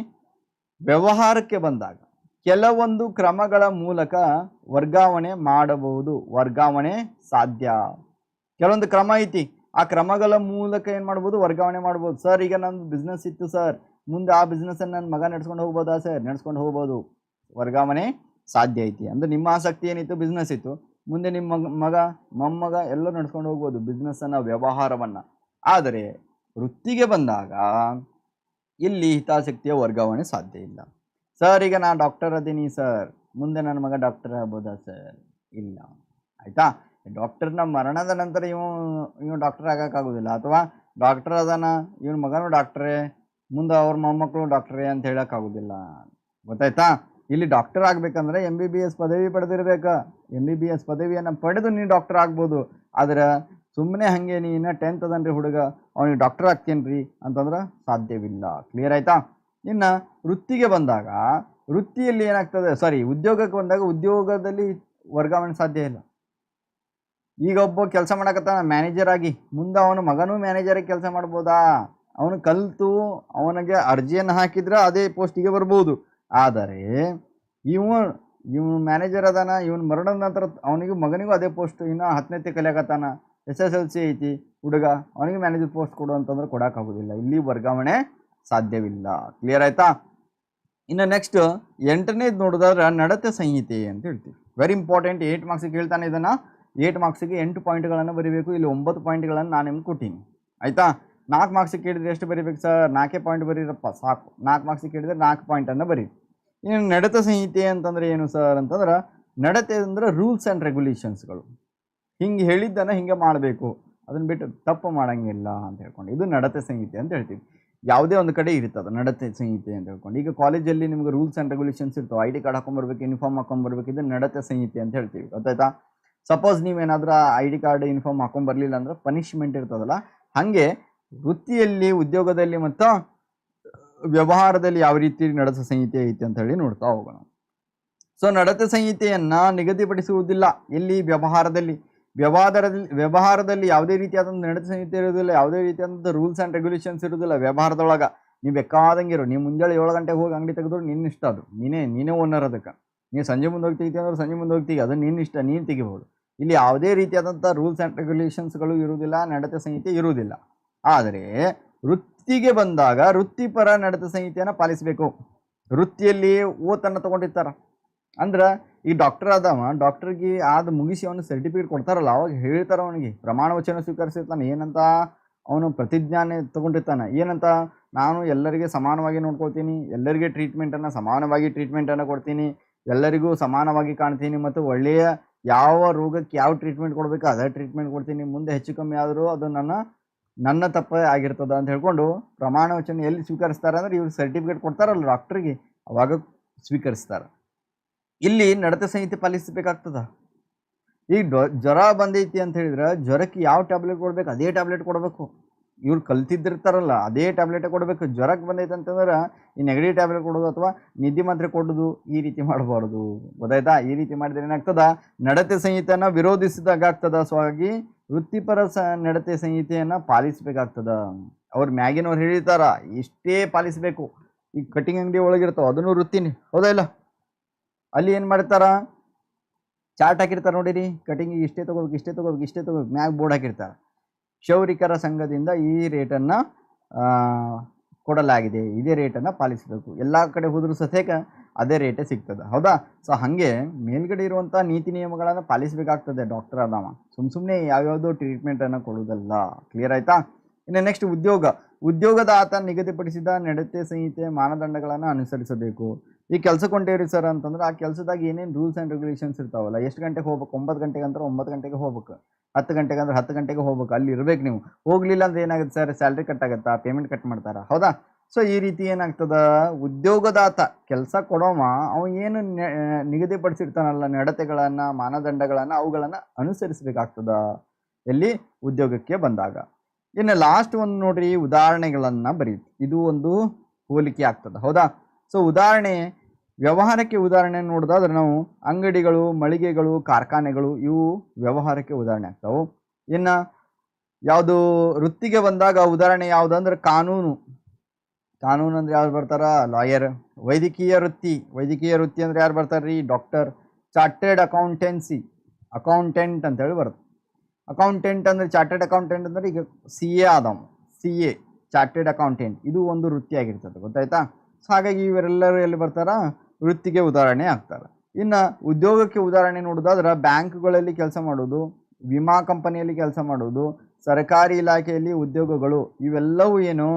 ವ್ಯವಹಾರಕ್ಕೆ ಬಂದಾಗ ಕೆಲವೊಂದು ಕ್ರಮಗಳ ಮೂಲಕ ವರ್ಗಾವಣೆ ಮಾಡಬಹುದು. ವರ್ಗಾವಣೆ ಸಾಧ್ಯ. ಕೆಲವೊಂದು ಕ್ರಮ ಐತಿ. ಆ ಕ್ರಮಗಳ ಮೂಲಕ ಏನು ಮಾಡ್ಬೋದು? ವರ್ಗಾವಣೆ ಮಾಡ್ಬೋದು. ಸರ್, ಈಗ ನಂದು ಬಿಸ್ನೆಸ್ ಇತ್ತು ಸರ್. ಮುಂದೆ ಆ ಬಿಸ್ನೆಸ್ಸನ್ನು ನನ್ನ ಮಗ ನಡ್ಸ್ಕೊಂಡು ಹೋಗ್ಬೋದಾ ಸರ್? ನಡ್ಸ್ಕೊಂಡು ಹೋಗ್ಬೋದು. ವರ್ಗಾವಣೆ ಸಾಧ್ಯ ಐತಿ. ಅಂದ್ರೆ ನಿಮ್ಮ ಆಸಕ್ತಿ ಏನಿತ್ತು? ಬಿಸ್ನೆಸ್ ಇತ್ತು. ಮುಂದೆ ನಿಮ್ಮ ಮಗ ಮಗ, ಮೊಮ್ಮಗ ಎಲ್ಲ ನಡ್ಸ್ಕೊಂಡು ಹೋಗ್ಬೋದು ಬಿಸ್ನೆಸ್ಸನ್ನು ವ್ಯವಹಾರವನ್ನು. ಆದರೆ ವೃತ್ತಿಗೆ ಬಂದಾಗ ಇಲ್ಲಿ ಹಿತಾಸಕ್ತಿಯ ವರ್ಗಾವಣೆ ಸಾಧ್ಯ ಇಲ್ಲ. ಸರ್ ಈಗ ನಾನು ಡಾಕ್ಟರ್ ಅದೀನಿ ಸರ್ ಮುಂದೆ ನನ್ನ ಮಗ ಡಾಕ್ಟರ್ ಆಗ್ಬೋದಾ ಸರ್ ಇಲ್ಲ. ಆಯಿತಾ? ಡಾಕ್ಟರ್ನ ಮರಣದ ನಂತರ ಇವು ಇವನು ಡಾಕ್ಟರ್ ಆಗೋಕ್ಕಾಗೋದಿಲ್ಲ ಅಥವಾ ಡಾಕ್ಟರ್ ಅದಾನ, ಇವನ ಮಗನೂ ಡಾಕ್ಟ್ರೇ ಮುಂದೆ ಅವ್ರ ಮೊಮ್ಮಕ್ಕಳು ಡಾಕ್ಟ್ರೇ ಅಂತ ಹೇಳೋಕ್ಕಾಗೋದಿಲ್ಲ ಗೊತ್ತಾಯ್ತಾ? ಇಲ್ಲಿ ಡಾಕ್ಟರ್ ಆಗಬೇಕಂದ್ರೆ ಎಂ ಬಿ ಬಿ ಎಸ್ ಪದವಿ ಪಡೆದಿರ್ಬೇಕು. ಎಂ ಬಿ ಬಿ ಎಸ್ ಪದವಿಯನ್ನು ಪಡೆದು ನೀನು ಡಾಕ್ಟರ್ ಆಗ್ಬೋದು. ಆದರೆ ಸುಮ್ಮನೆ ಹಾಗೆ ನೀನು ಟೆಂತ್ ಅದನ್ರಿ ಹುಡುಗ, ಅವನಿಗೆ ಡಾಕ್ಟರ್ ಆಗ್ತೇನೆ ರೀ ಅಂತಂದ್ರೆ ಸಾಧ್ಯವಿಲ್ಲ. ಕ್ಲಿಯರ್ ಆಯ್ತಾ? ಇನ್ನು ವೃತ್ತಿಗೆ ಬಂದಾಗ, ವೃತ್ತಿಯಲ್ಲಿ ಏನಾಗ್ತದೆ? ಸಾರಿ ಉದ್ಯೋಗಕ್ಕೆ ಬಂದಾಗ ಉದ್ಯೋಗದಲ್ಲಿ ವರ್ಗಾವಣೆ ಸಾಧ್ಯ ಇಲ್ಲ. ಈಗ ಒಬ್ಬ ಕೆಲಸ ಮಾಡಕತ್ತಾನ ಮ್ಯಾನೇಜರ್ ಆಗಿ. ಮುಂದೆ ಅವನು ಮಗನೂ ಮ್ಯಾನೇಜರಾಗಿ ಕೆಲಸ ಮಾಡ್ಬೋದಾ? ಅವನು ಕಲಿತು, ಅವನಿಗೆ ಅರ್ಜಿಯನ್ನು ಹಾಕಿದ್ರೆ ಅದೇ ಪೋಸ್ಟಿಗೆ ಬರ್ಬೋದು. ಆದರೆ ಇವನು ಇವನು ಮ್ಯಾನೇಜರ್ ಅದಾನ, ಇವನು ಮರಣದ ನಂತರ ಅವನಿಗೂ ಮಗನಿಗೂ ಅದೇ ಪೋಸ್ಟ್ ಇನ್ನು ಹತ್ತನೇತಿ ಕಲಿಯಾಕತ್ತಾನ. ಎಸ್ ಎಸ್ ಎಲ್ ಸಿ ಐತಿ, ಹುಡುಗ, ಅವನಿಗೆ ಮ್ಯಾನೇಜರ್ ಪೋಸ್ಟ್ ಕೊಡು ಅಂತಂದ್ರೆ ಕೊಡೋಕ್ಕಾಗೋದಿಲ್ಲ ಇಲ್ಲಿ ವರ್ಗಾವಣೆ ಸಾಧ್ಯವಿಲ್ಲ. ಕ್ಲಿಯರ್ ಆಯ್ತಾ? ಇನ್ನು ನೆಕ್ಸ್ಟ್ ಎಂಟನೇದು ನೋಡಿದ್ರೆ ನಡತೆ ಸಂಹಿತೆ ಅಂತ ಹೇಳ್ತೀವಿ. ವೆರಿ ಇಂಪಾರ್ಟೆಂಟ್ ಏಟ್ ಮಾರ್ಕ್ಸಿಗೆ ಹೇಳ್ತಾನೆ ಇದನ್ನು. ಏಟ್ ಮಾರ್ಕ್ಸಿಗೆ ಎಂಟು ಪಾಯಿಂಟ್ಗಳನ್ನು ಬರೀಬೇಕು. ಇಲ್ಲಿ ಒಂಬತ್ತು ಪಾಯಿಂಟ್ಗಳನ್ನು ನಾನು ನಿಮ್ಗೆ ಕೊಟ್ಟೀನಿ. ಆಯಿತಾ? ನಾಲ್ಕು ಮಾರ್ಕ್ಸಿಗೆ ಕೇಳಿದ್ರೆ ಎಷ್ಟು ಬರೀಬೇಕು ಸರ್ ನಾಲ್ಕೇ ಪಾಯಿಂಟ್ ಬರೀರಪ್ಪ, ಸಾಕು. ನಾಲ್ಕು ಮಾರ್ಕ್ಸಿಗೆ ಕೇಳಿದ್ರೆ ನಾಲ್ಕು ಪಾಯಿಂಟನ್ನು ಬರೀ ಇನ್ನು ನಡತೆ ಸಂಹಿತೆ ಅಂತಂದ್ರೆ ಏನು ಸರ್ ಅಂತಂದ್ರೆ, ನಡತೆ ಅಂದ್ರೆ ರೂಲ್ಸ್ ಆ್ಯಂಡ್ ರೆಗ್ಯುಲೇಷನ್ಸ್ಗಳು ಹಿಂಗೆ ಹೇಳಿದ್ದನ್ನು ಹಿಂಗೆ ಮಾಡಬೇಕು. ಅದನ್ನು ಬಿಟ್ಟು ತಪ್ಪು ಮಾಡೋಂಗಿಲ್ಲ ಅಂತ ಹೇಳ್ಕೊಂಡು. ಇದು ನಡತೆ ಸಂಹಿತೆ ಅಂತ ಹೇಳ್ತೀವಿ. ಯಾವುದೇ ಒಂದು ಕಡೆ ಇರ್ತದೆ ನಡತೆ ಸಂಹಿತೆ ಅಂತ ಹೇಳ್ಕೊಂಡು. ಈಗ ಕಾಲೇಜಲ್ಲಿ ನಿಮ್ಗೆ ರೂಲ್ಸ್ ಆ್ಯಂಡ್ ರೆಗ್ಯುಲೇಷನ್ಸ್ ಇರ್ತವೆ ಐ ಡಿ ಕಾರ್ಡ್ ಹಾಕೊಂಡ್ಬರ್ಬೇಕು ಯೂನಿಫಾರ್ಮ್ ಹಾಕೊಂಡ್ಬರ್ಬೇಕು ಇದು ನಡತೆ ಸಂಹಿತೆ ಅಂತ ಹೇಳ್ತೀವಿ. ಗೊತ್ತಾಯ್ತಾ? ಸಪೋಸ್ ನೀವೇನಾದ್ರೂ ಐ ಡಿ ಕಾರ್ಡ್ ಯೂನಿಫಾರ್ಮ್ ಹಾಕೊಂಡ್ಬರ್ಲಿಲ್ಲ ಅಂದ್ರೆ ಪನಿಷ್ಮೆಂಟ್ ಇರ್ತದಲ್ಲ, ಹಾಗೆ ವೃತ್ತಿಯಲ್ಲಿ, ಉದ್ಯೋಗದಲ್ಲಿ ಮತ್ತು ವ್ಯವಹಾರದಲ್ಲಿ ಯಾವ ರೀತಿ ನಡತೆ ಸಂಹಿತೆ ಐತೆ ಅಂತ ಹೇಳಿ ನೋಡ್ತಾ ಹೋಗೋಣ. ಸೊ ನಡತೆ ಸಂಹಿತೆಯನ್ನ ನಿಗದಿಪಡಿಸುವುದಿಲ್ಲ. ಎಲ್ಲಿ? ವ್ಯವಹಾರದಲ್ಲಿ. ವ್ಯವಹಾರದಲ್ಲಿ ವ್ಯವಹಾರದಲ್ಲಿ ಯಾವುದೇ ರೀತಿಯಾದಂಥ ನಡೆದ ಸಂಹಿತೆ ಇರೋದಿಲ್ಲ ಯಾವುದೇ ರೀತಿಯಾದಂಥ ರೂಲ್ಸ್ ಆ್ಯಂಡ್ ರೆಗ್ಯುಲೇಷನ್ಸ್ ಇರೋದಿಲ್ಲ ವ್ಯವಹಾರದೊಳಗೆ ನೀವು ಬೇಕಾದಂಗೆ ಇರು ನೀವು ಮುಂಜಾನೆ ಏಳು ಗಂಟೆಗೆ ಹೋಗಿ ಅಂಗಡಿ ತೆಗೆದ್ರು ನಿನ್ನ ಇಷ್ಟ ಅದು. ನೀನೇ ನೀನೇ ಓನರ್ ಅದಕ್ಕೆ. ನೀವು ಸಂಜೆ ಮುಂದೆ ಹೋಗಿ ತೆಗಿತೀವಿ ಅಂದ್ರೆ ಸಂಜೆ ಮುಂದೆ ಹೋಗ್ತೀವಿ ಅದು ನಿನ್ನ ಇಷ್ಟ, ನೀನು ತೆಗಿಬೋದು. ಇಲ್ಲಿ ಯಾವುದೇ ರೀತಿಯಾದಂಥ ರೂಲ್ಸ್ ಆ್ಯಂಡ್ ರೆಗ್ಯುಲೇಷನ್ಸ್ಗಳು ಇರುವುದಿಲ್ಲ, ನಡತೆ ಸಂಹಿತೆ ಇರುವುದಿಲ್ಲ. ಆದರೆ ವೃತ್ತಿಗೆ ಬಂದಾಗ ವೃತ್ತಿಪರ ನಡತೆ ಸಂಹಿತೆಯನ್ನು ಪಾಲಿಸಬೇಕು. ವೃತ್ತಿಯಲ್ಲಿ ಓತನ್ನು ತಗೊಂಡಿರ್ತಾರ. ಅಂದ್ರೆ ಈ ಡಾಕ್ಟರ್ ಅದಾವ ಡಾಕ್ಟರ್ಗೆ ಆದ ಮುಗಿಸಿ ಅವನು ಸರ್ಟಿಫಿಕೇಟ್ ಕೊಡ್ತಾರಲ್ಲ, ಅವಾಗ ಹೇಳ್ತಾರ ಅವನಿಗೆ, ಪ್ರಮಾಣ ವಚನ ಸ್ವೀಕರಿಸಿರ್ತಾನೆ, ಏನಂತ ಅವನು ಪ್ರತಿಜ್ಞಾನೆ ತಗೊಂಡಿರ್ತಾನೆ, ಏನಂತ, ನಾನು ಎಲ್ಲರಿಗೆ ಸಮಾನವಾಗಿ ನೋಡ್ಕೊಳ್ತೀನಿ, ಎಲ್ಲರಿಗೆ ಟ್ರೀಟ್ಮೆಂಟನ್ನು ಸಮಾನವಾಗಿ ಟ್ರೀಟ್ಮೆಂಟನ್ನು ಕೊಡ್ತೀನಿ, ಎಲ್ಲರಿಗೂ ಸಮಾನವಾಗಿ ಕಾಣ್ತೀನಿ, ಮತ್ತು ಒಳ್ಳೆಯ ಯಾವ ರೋಗಕ್ಕೆ ಯಾವ ಟ್ರೀಟ್ಮೆಂಟ್ ಕೊಡಬೇಕು, ಅದೇ ಟ್ರೀಟ್ಮೆಂಟ್ ಕೊಡ್ತೀನಿ, ಮುಂದೆ ಹೆಚ್ಚು ಕಮ್ಮಿ ಆದರೂ ಅದು ನನ್ನ ನನ್ನ ತಪ್ಪೇ ಆಗಿರ್ತದ ಅಂತ ಹೇಳ್ಕೊಂಡು, ಪ್ರಮಾಣ ವಚನ ಎಲ್ಲಿ ಸ್ವೀಕರಿಸ್ತಾರೆ ಅಂದ್ರೆ ಇವ್ರು ಸರ್ಟಿಫಿಕೇಟ್ ಕೊಡ್ತಾರಲ್ಲ ಡಾಕ್ಟ್ರಿಗೆ ಅವಾಗ ಸ್ವೀಕರಿಸ್ತಾರೆ. ಇಲ್ಲಿ ನಡತೆ ಸಂಹಿತೆ ಪಾಲಿಸಬೇಕಾಗ್ತದ? ಈಗ ಡೊ- ಜ್ವರ ಬಂದೈತಿ ಅಂತ ಹೇಳಿದ್ರೆ ಜ್ವರಕ್ಕೆ ಯಾವ ಟ್ಯಾಬ್ಲೆಟ್ ಕೊಡಬೇಕು? ಅದೇ ಟ್ಯಾಬ್ಲೆಟ್ ಕೊಡಬೇಕು. ಇವ್ರು ಕಲ್ತಿದ್ದಿರ್ತಾರಲ್ಲ, ಅದೇ ಟ್ಯಾಬ್ಲೆಟ್ ಕೊಡಬೇಕು. ಜ್ವರಕ್ಕೆ ಬಂದೈತೆ ಅಂತಂದ್ರೆ ಈ ನೆಗಡಿ ಟ್ಯಾಬ್ಲೆಟ್ ಕೊಡೋದು ಅಥವಾ ನಿದ್ದೆ ಮಾತ್ರೆ ಕೊಡೋದು ಈ ರೀತಿ ಮಾಡಬಾರ್ದು. ಗೊತ್ತಾಯ್ತಾ? ಈ ರೀತಿ ಮಾಡಿದ್ರೆ ಏನಾಗ್ತದ? ನಡತೆ ಸಂಹಿತೆಯನ್ನು ವಿರೋಧಿಸಿದಾಗ ಆಗ್ತದ? ಸೊ ಹಾಗಾಗಿ ವೃತ್ತಿಪರ ಸ, ನಡತೆ ಸಂಹಿತೆಯನ್ನು ಪಾಲಿಸಬೇಕಾಗ್ತದ. ಅವ್ರು ಮ್ಯಾಗಿನವ್ರು ಹೇಳಿರ್ತಾರ, ಇಷ್ಟೇ ಪಾಲಿಸಬೇಕು. ಈ ಕಟಿಂಗ್ ಅಂಗಡಿ ಒಳಗಿರ್ತಾವ, ಅದನ್ನು ವೃತ್ತಿನಿ. ಹೌದಾ ಇಲ್ಲ? ಅಲ್ಲಿ ಏನು ಮಾಡ್ತಾರೆ? ಚಾರ್ಟ್ ಹಾಕಿರ್ತಾರೆ ನೋಡಿರಿ ಕಟಿಂಗಿಗೆ ಇಷ್ಟೇ ತೊಗೋಬೇಕು ಇಷ್ಟೇ ತೊಗೋಬೇಕು ಇಷ್ಟೇ ತೊಗೋಬೇಕು, ಮ್ಯಾಗ್ ಬೋರ್ಡ್ ಹಾಕಿರ್ತಾರೆ. ಕ್ಷೌರಿಕರ ಸಂಘದಿಂದ ಈ ರೇಟನ್ನು ಕೊಡಲಾಗಿದೆ. ಇದೇ ರೇಟನ್ನು ಪಾಲಿಸಬೇಕು. ಎಲ್ಲ ಕಡೆ ಹೋದರೂ ಸತೇಕ ಅದೇ ರೇಟೇ ಸಿಗ್ತದೆ. ಹೌದಾ? ಸೊ ಹಾಗೆ ಮೇಲ್ಗಡೆ ಇರುವಂಥ ನೀತಿ ನಿಯಮಗಳನ್ನು ಪಾಲಿಸಬೇಕಾಗ್ತದೆ ಡಾಕ್ಟರ್ ಅದಾವ ಸುಮ್ಮ ಸುಮ್ಮನೆ ಯಾವ್ಯಾವುದೋ ಟ್ರೀಟ್ಮೆಂಟನ್ನು ಕೊಡೋದಲ್ಲ. ಕ್ಲಿಯರ್ ಆಯಿತಾ? ಇನ್ನು ನೆಕ್ಸ್ಟ್ ಉದ್ಯೋಗ. ಉದ್ಯೋಗದಾತ ನಿಗದಿಪಡಿಸಿದ ನಡತೆ ಸಂಹಿತೆ ಮಾನದಂಡಗಳನ್ನು ಅನುಸರಿಸಬೇಕು. ಈ ಕೆಲಸಕ್ಕೆ ಹೊಂಟೇವ್ರಿ ಸರ್ ಅಂತಂದ್ರೆ ಆ ಕೆಲಸದಾಗ ಏನೇನು ರೂಲ್ಸ್ ಆ್ಯಂಡ್ ರೆಗ್ಯುಲೇಷನ್ಸ್ ಇರ್ತಾವಲ್ಲ, ಎಷ್ಟು ಗಂಟೆಗೆ ಹೋಗ್ಬೇಕು? ಒಂಬತ್ತು ಗಂಟೆಗೆ ಅಂದ್ರೆ ಒಂಬತ್ತು ಗಂಟೆಗೆ ಹೋಗ್ಬೇಕು. ಹತ್ತು ಗಂಟೆಗೆ ಅಂದ್ರೆ ಹತ್ತು ಗಂಟೆಗೆ ಹೋಗ್ಬೇಕು. ಅಲ್ಲಿ ಇರ್ಬೇಕು ನೀವು. ಹೋಗ್ಲಿಲ್ಲ ಅಂದ್ರೆ ಏನಾಗುತ್ತೆ ಸರ್? ಸ್ಯಾಲ್ರಿ ಕಟ್ ಆಗುತ್ತಾ? ಪೇಮೆಂಟ್ ಕಟ್ ಮಾಡ್ತಾರಾ? ಹೌದಾ? ಸೊ ಈ ರೀತಿ ಏನಾಗ್ತದ? ಉದ್ಯೋಗದಾತ, ಕೆಲಸ ಕೊಡೋವ, ಅವ ಏನು ನಿಗದಿಪಡಿಸಿರ್ತಾನಲ್ಲ ನಡತೆಗಳನ್ನು, ಮಾನದಂಡಗಳನ್ನು, ಅವುಗಳನ್ನು ಅನುಸರಿಸಬೇಕಾಗ್ತದ? ಎಲ್ಲಿ? ಉದ್ಯೋಗಕ್ಕೆ ಬಂದಾಗ. ಇನ್ನು ಲಾಸ್ಟ್ ಒಂದು ನೋಡ್ರಿ, ಉದಾಹರಣೆಗಳನ್ನು ಬರೀತಿ ಇದು ಒಂದು ಹೋಲಿಕೆ ಆಗ್ತದೆ. ಹೌದಾ? ಸೊ ಉದಾಹರಣೆ ವ್ಯವಹಾರಕ್ಕೆ ಉದಾಹರಣೆ ನೋಡೋದಾದ್ರೆ ನಾವು ಅಂಗಡಿಗಳು, ಮಳಿಗೆಗಳು, ಕಾರ್ಖಾನೆಗಳು ಇವು ವ್ಯವಹಾರಕ್ಕೆ ಉದಾಹರಣೆ ಆಗ್ತಾವೆ. ಇನ್ನು ಯಾವುದು ವೃತ್ತಿಗೆ ಬಂದಾಗ ಉದಾಹರಣೆ ಯಾವುದಂದ್ರೆ ಕಾನೂನು. ಕಾನೂನು ಅಂದ್ರೆ ಯಾರು ಬರ್ತಾರ? ಲಾಯರ್. ವೈದ್ಯಕೀಯ ವೃತ್ತಿ. ವೈದ್ಯಕೀಯ ವೃತ್ತಿ ಅಂದ್ರೆ ಯಾರು ಬರ್ತಾರ್ರಿ? ಡಾಕ್ಟರ್. Chartered accountancy. ಅಕೌಂಟೆಂಟ್ ಅಂತೇಳಿ ಬರುತ್ತೆ. ಅಕೌಂಟೆಂಟ್ ಅಂದ್ರೆ ಚಾರ್ಟೆಡ್ ಅಕೌಂಟೆಂಟ್ ಅಂದ್ರೆ ಈಗ ಸಿ ಎ ಆದವು ಸಿ ಎ, ಚಾರ್ಟೆಡ್ ಅಕೌಂಟೆಂಟ್. ಇದು ಒಂದು ವೃತ್ತಿ ಆಗಿರ್ತದೆ ಗೊತ್ತಾಯ್ತಾ? ಸೊ ಹಾಗಾಗಿ ಇವರೆಲ್ಲರೂ ಎಲ್ಲಿ ಬರ್ತಾರ? ವೃತ್ತಿಗೆ ಉದಾಹರಣೆ ಆಗ್ತಾರೆ. ಇನ್ನು ಉದ್ಯೋಗಕ್ಕೆ ಉದಾಹರಣೆ ನೋಡೋದಾದ್ರೆ ಬ್ಯಾಂಕ್ಗಳಲ್ಲಿ ಕೆಲಸ ಮಾಡೋದು, ವಿಮಾ ಕಂಪನಿಯಲ್ಲಿ ಕೆಲಸ ಮಾಡೋದು, ಸರ್ಕಾರಿ ಇಲಾಖೆಯಲ್ಲಿ ಉದ್ಯೋಗಗಳು ಇವೆಲ್ಲವೂ ಏನು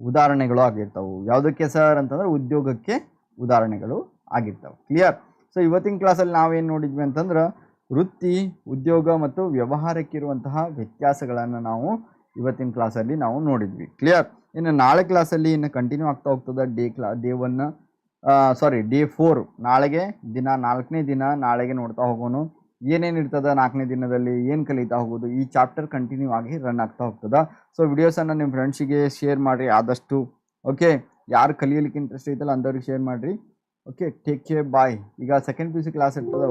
ಉದಾಹರಣೆಗಳು ಆಗಿರ್ತವೆ. ಯಾವುದಕ್ಕೆ ಸರ್ ಅಂತಂದ್ರೆ ಉದ್ಯೋಗಕ್ಕೆ ಉದಾಹರಣೆಗಳು ಆಗಿರ್ತವೆ. ಕ್ಲಿಯರ್ ಸೊ ಇವತ್ತಿನ ಕ್ಲಾಸಲ್ಲಿ ನಾವೇನು ನೋಡಿದ್ವಿ ಅಂತಂದ್ರೆ ವೃತ್ತಿ, ಉದ್ಯೋಗ ಮತ್ತು ವ್ಯವಹಾರಕ್ಕಿರುವಂತಹ ವ್ಯತ್ಯಾಸಗಳನ್ನು ನಾವು ಇವತ್ತಿನ ಕ್ಲಾಸಲ್ಲಿ ನಾವು ನೋಡಿದ್ವಿ. ಕ್ಲಿಯರ್ ಇನ್ನು ನಾಳೆ ಕ್ಲಾಸಲ್ಲಿ ಇನ್ನು ಕಂಟಿನ್ಯೂ ಆಗ್ತಾ ಹೋಗ್ತದೆ day ಕ್ಲಾ, day one sorry day four ನಾಳೆಗೆ ದಿನ, ನಾಲ್ಕನೇ ದಿನ ನಾಳೆಗೆ ನೋಡ್ತಾ ಹೋಗೋನು. ಏನೇನು ಇರ್ತದೆ ನಾಲ್ಕನೇ ದಿನದಲ್ಲಿ, ಏನು ಕಲಿತಾ ಹೋಗೋದು, ಈ ಚಾಪ್ಟರ್ ಕಂಟಿನ್ಯೂ ಆಗಿ ರನ್ ಆಗ್ತಾ ಹೋಗ್ತದೆ. ಸೊ ವಿಡಿಯೋಸನ್ನು ನಿಮ್ಮ ಫ್ರೆಂಡ್ಸಿಗೆ ಶೇರ್ ಮಾಡಿರಿ ಆದಷ್ಟು. ಓಕೆ ಯಾರು ಕಲಿಯಲಿಕ್ಕೆ ಇಂಟ್ರೆಸ್ಟ್ ಐತಲ್ಲ ಅಂಥವ್ರಿಗೆ ಶೇರ್ ಮಾಡಿರಿ. ಓಕೆ ಟೇಕ್ ಕೇರ್ ಬಾಯ್ ಈಗ ಸೆಕೆಂಡ್ ಪಿ ಕ್ಲಾಸ್ ಇರ್ತದೆ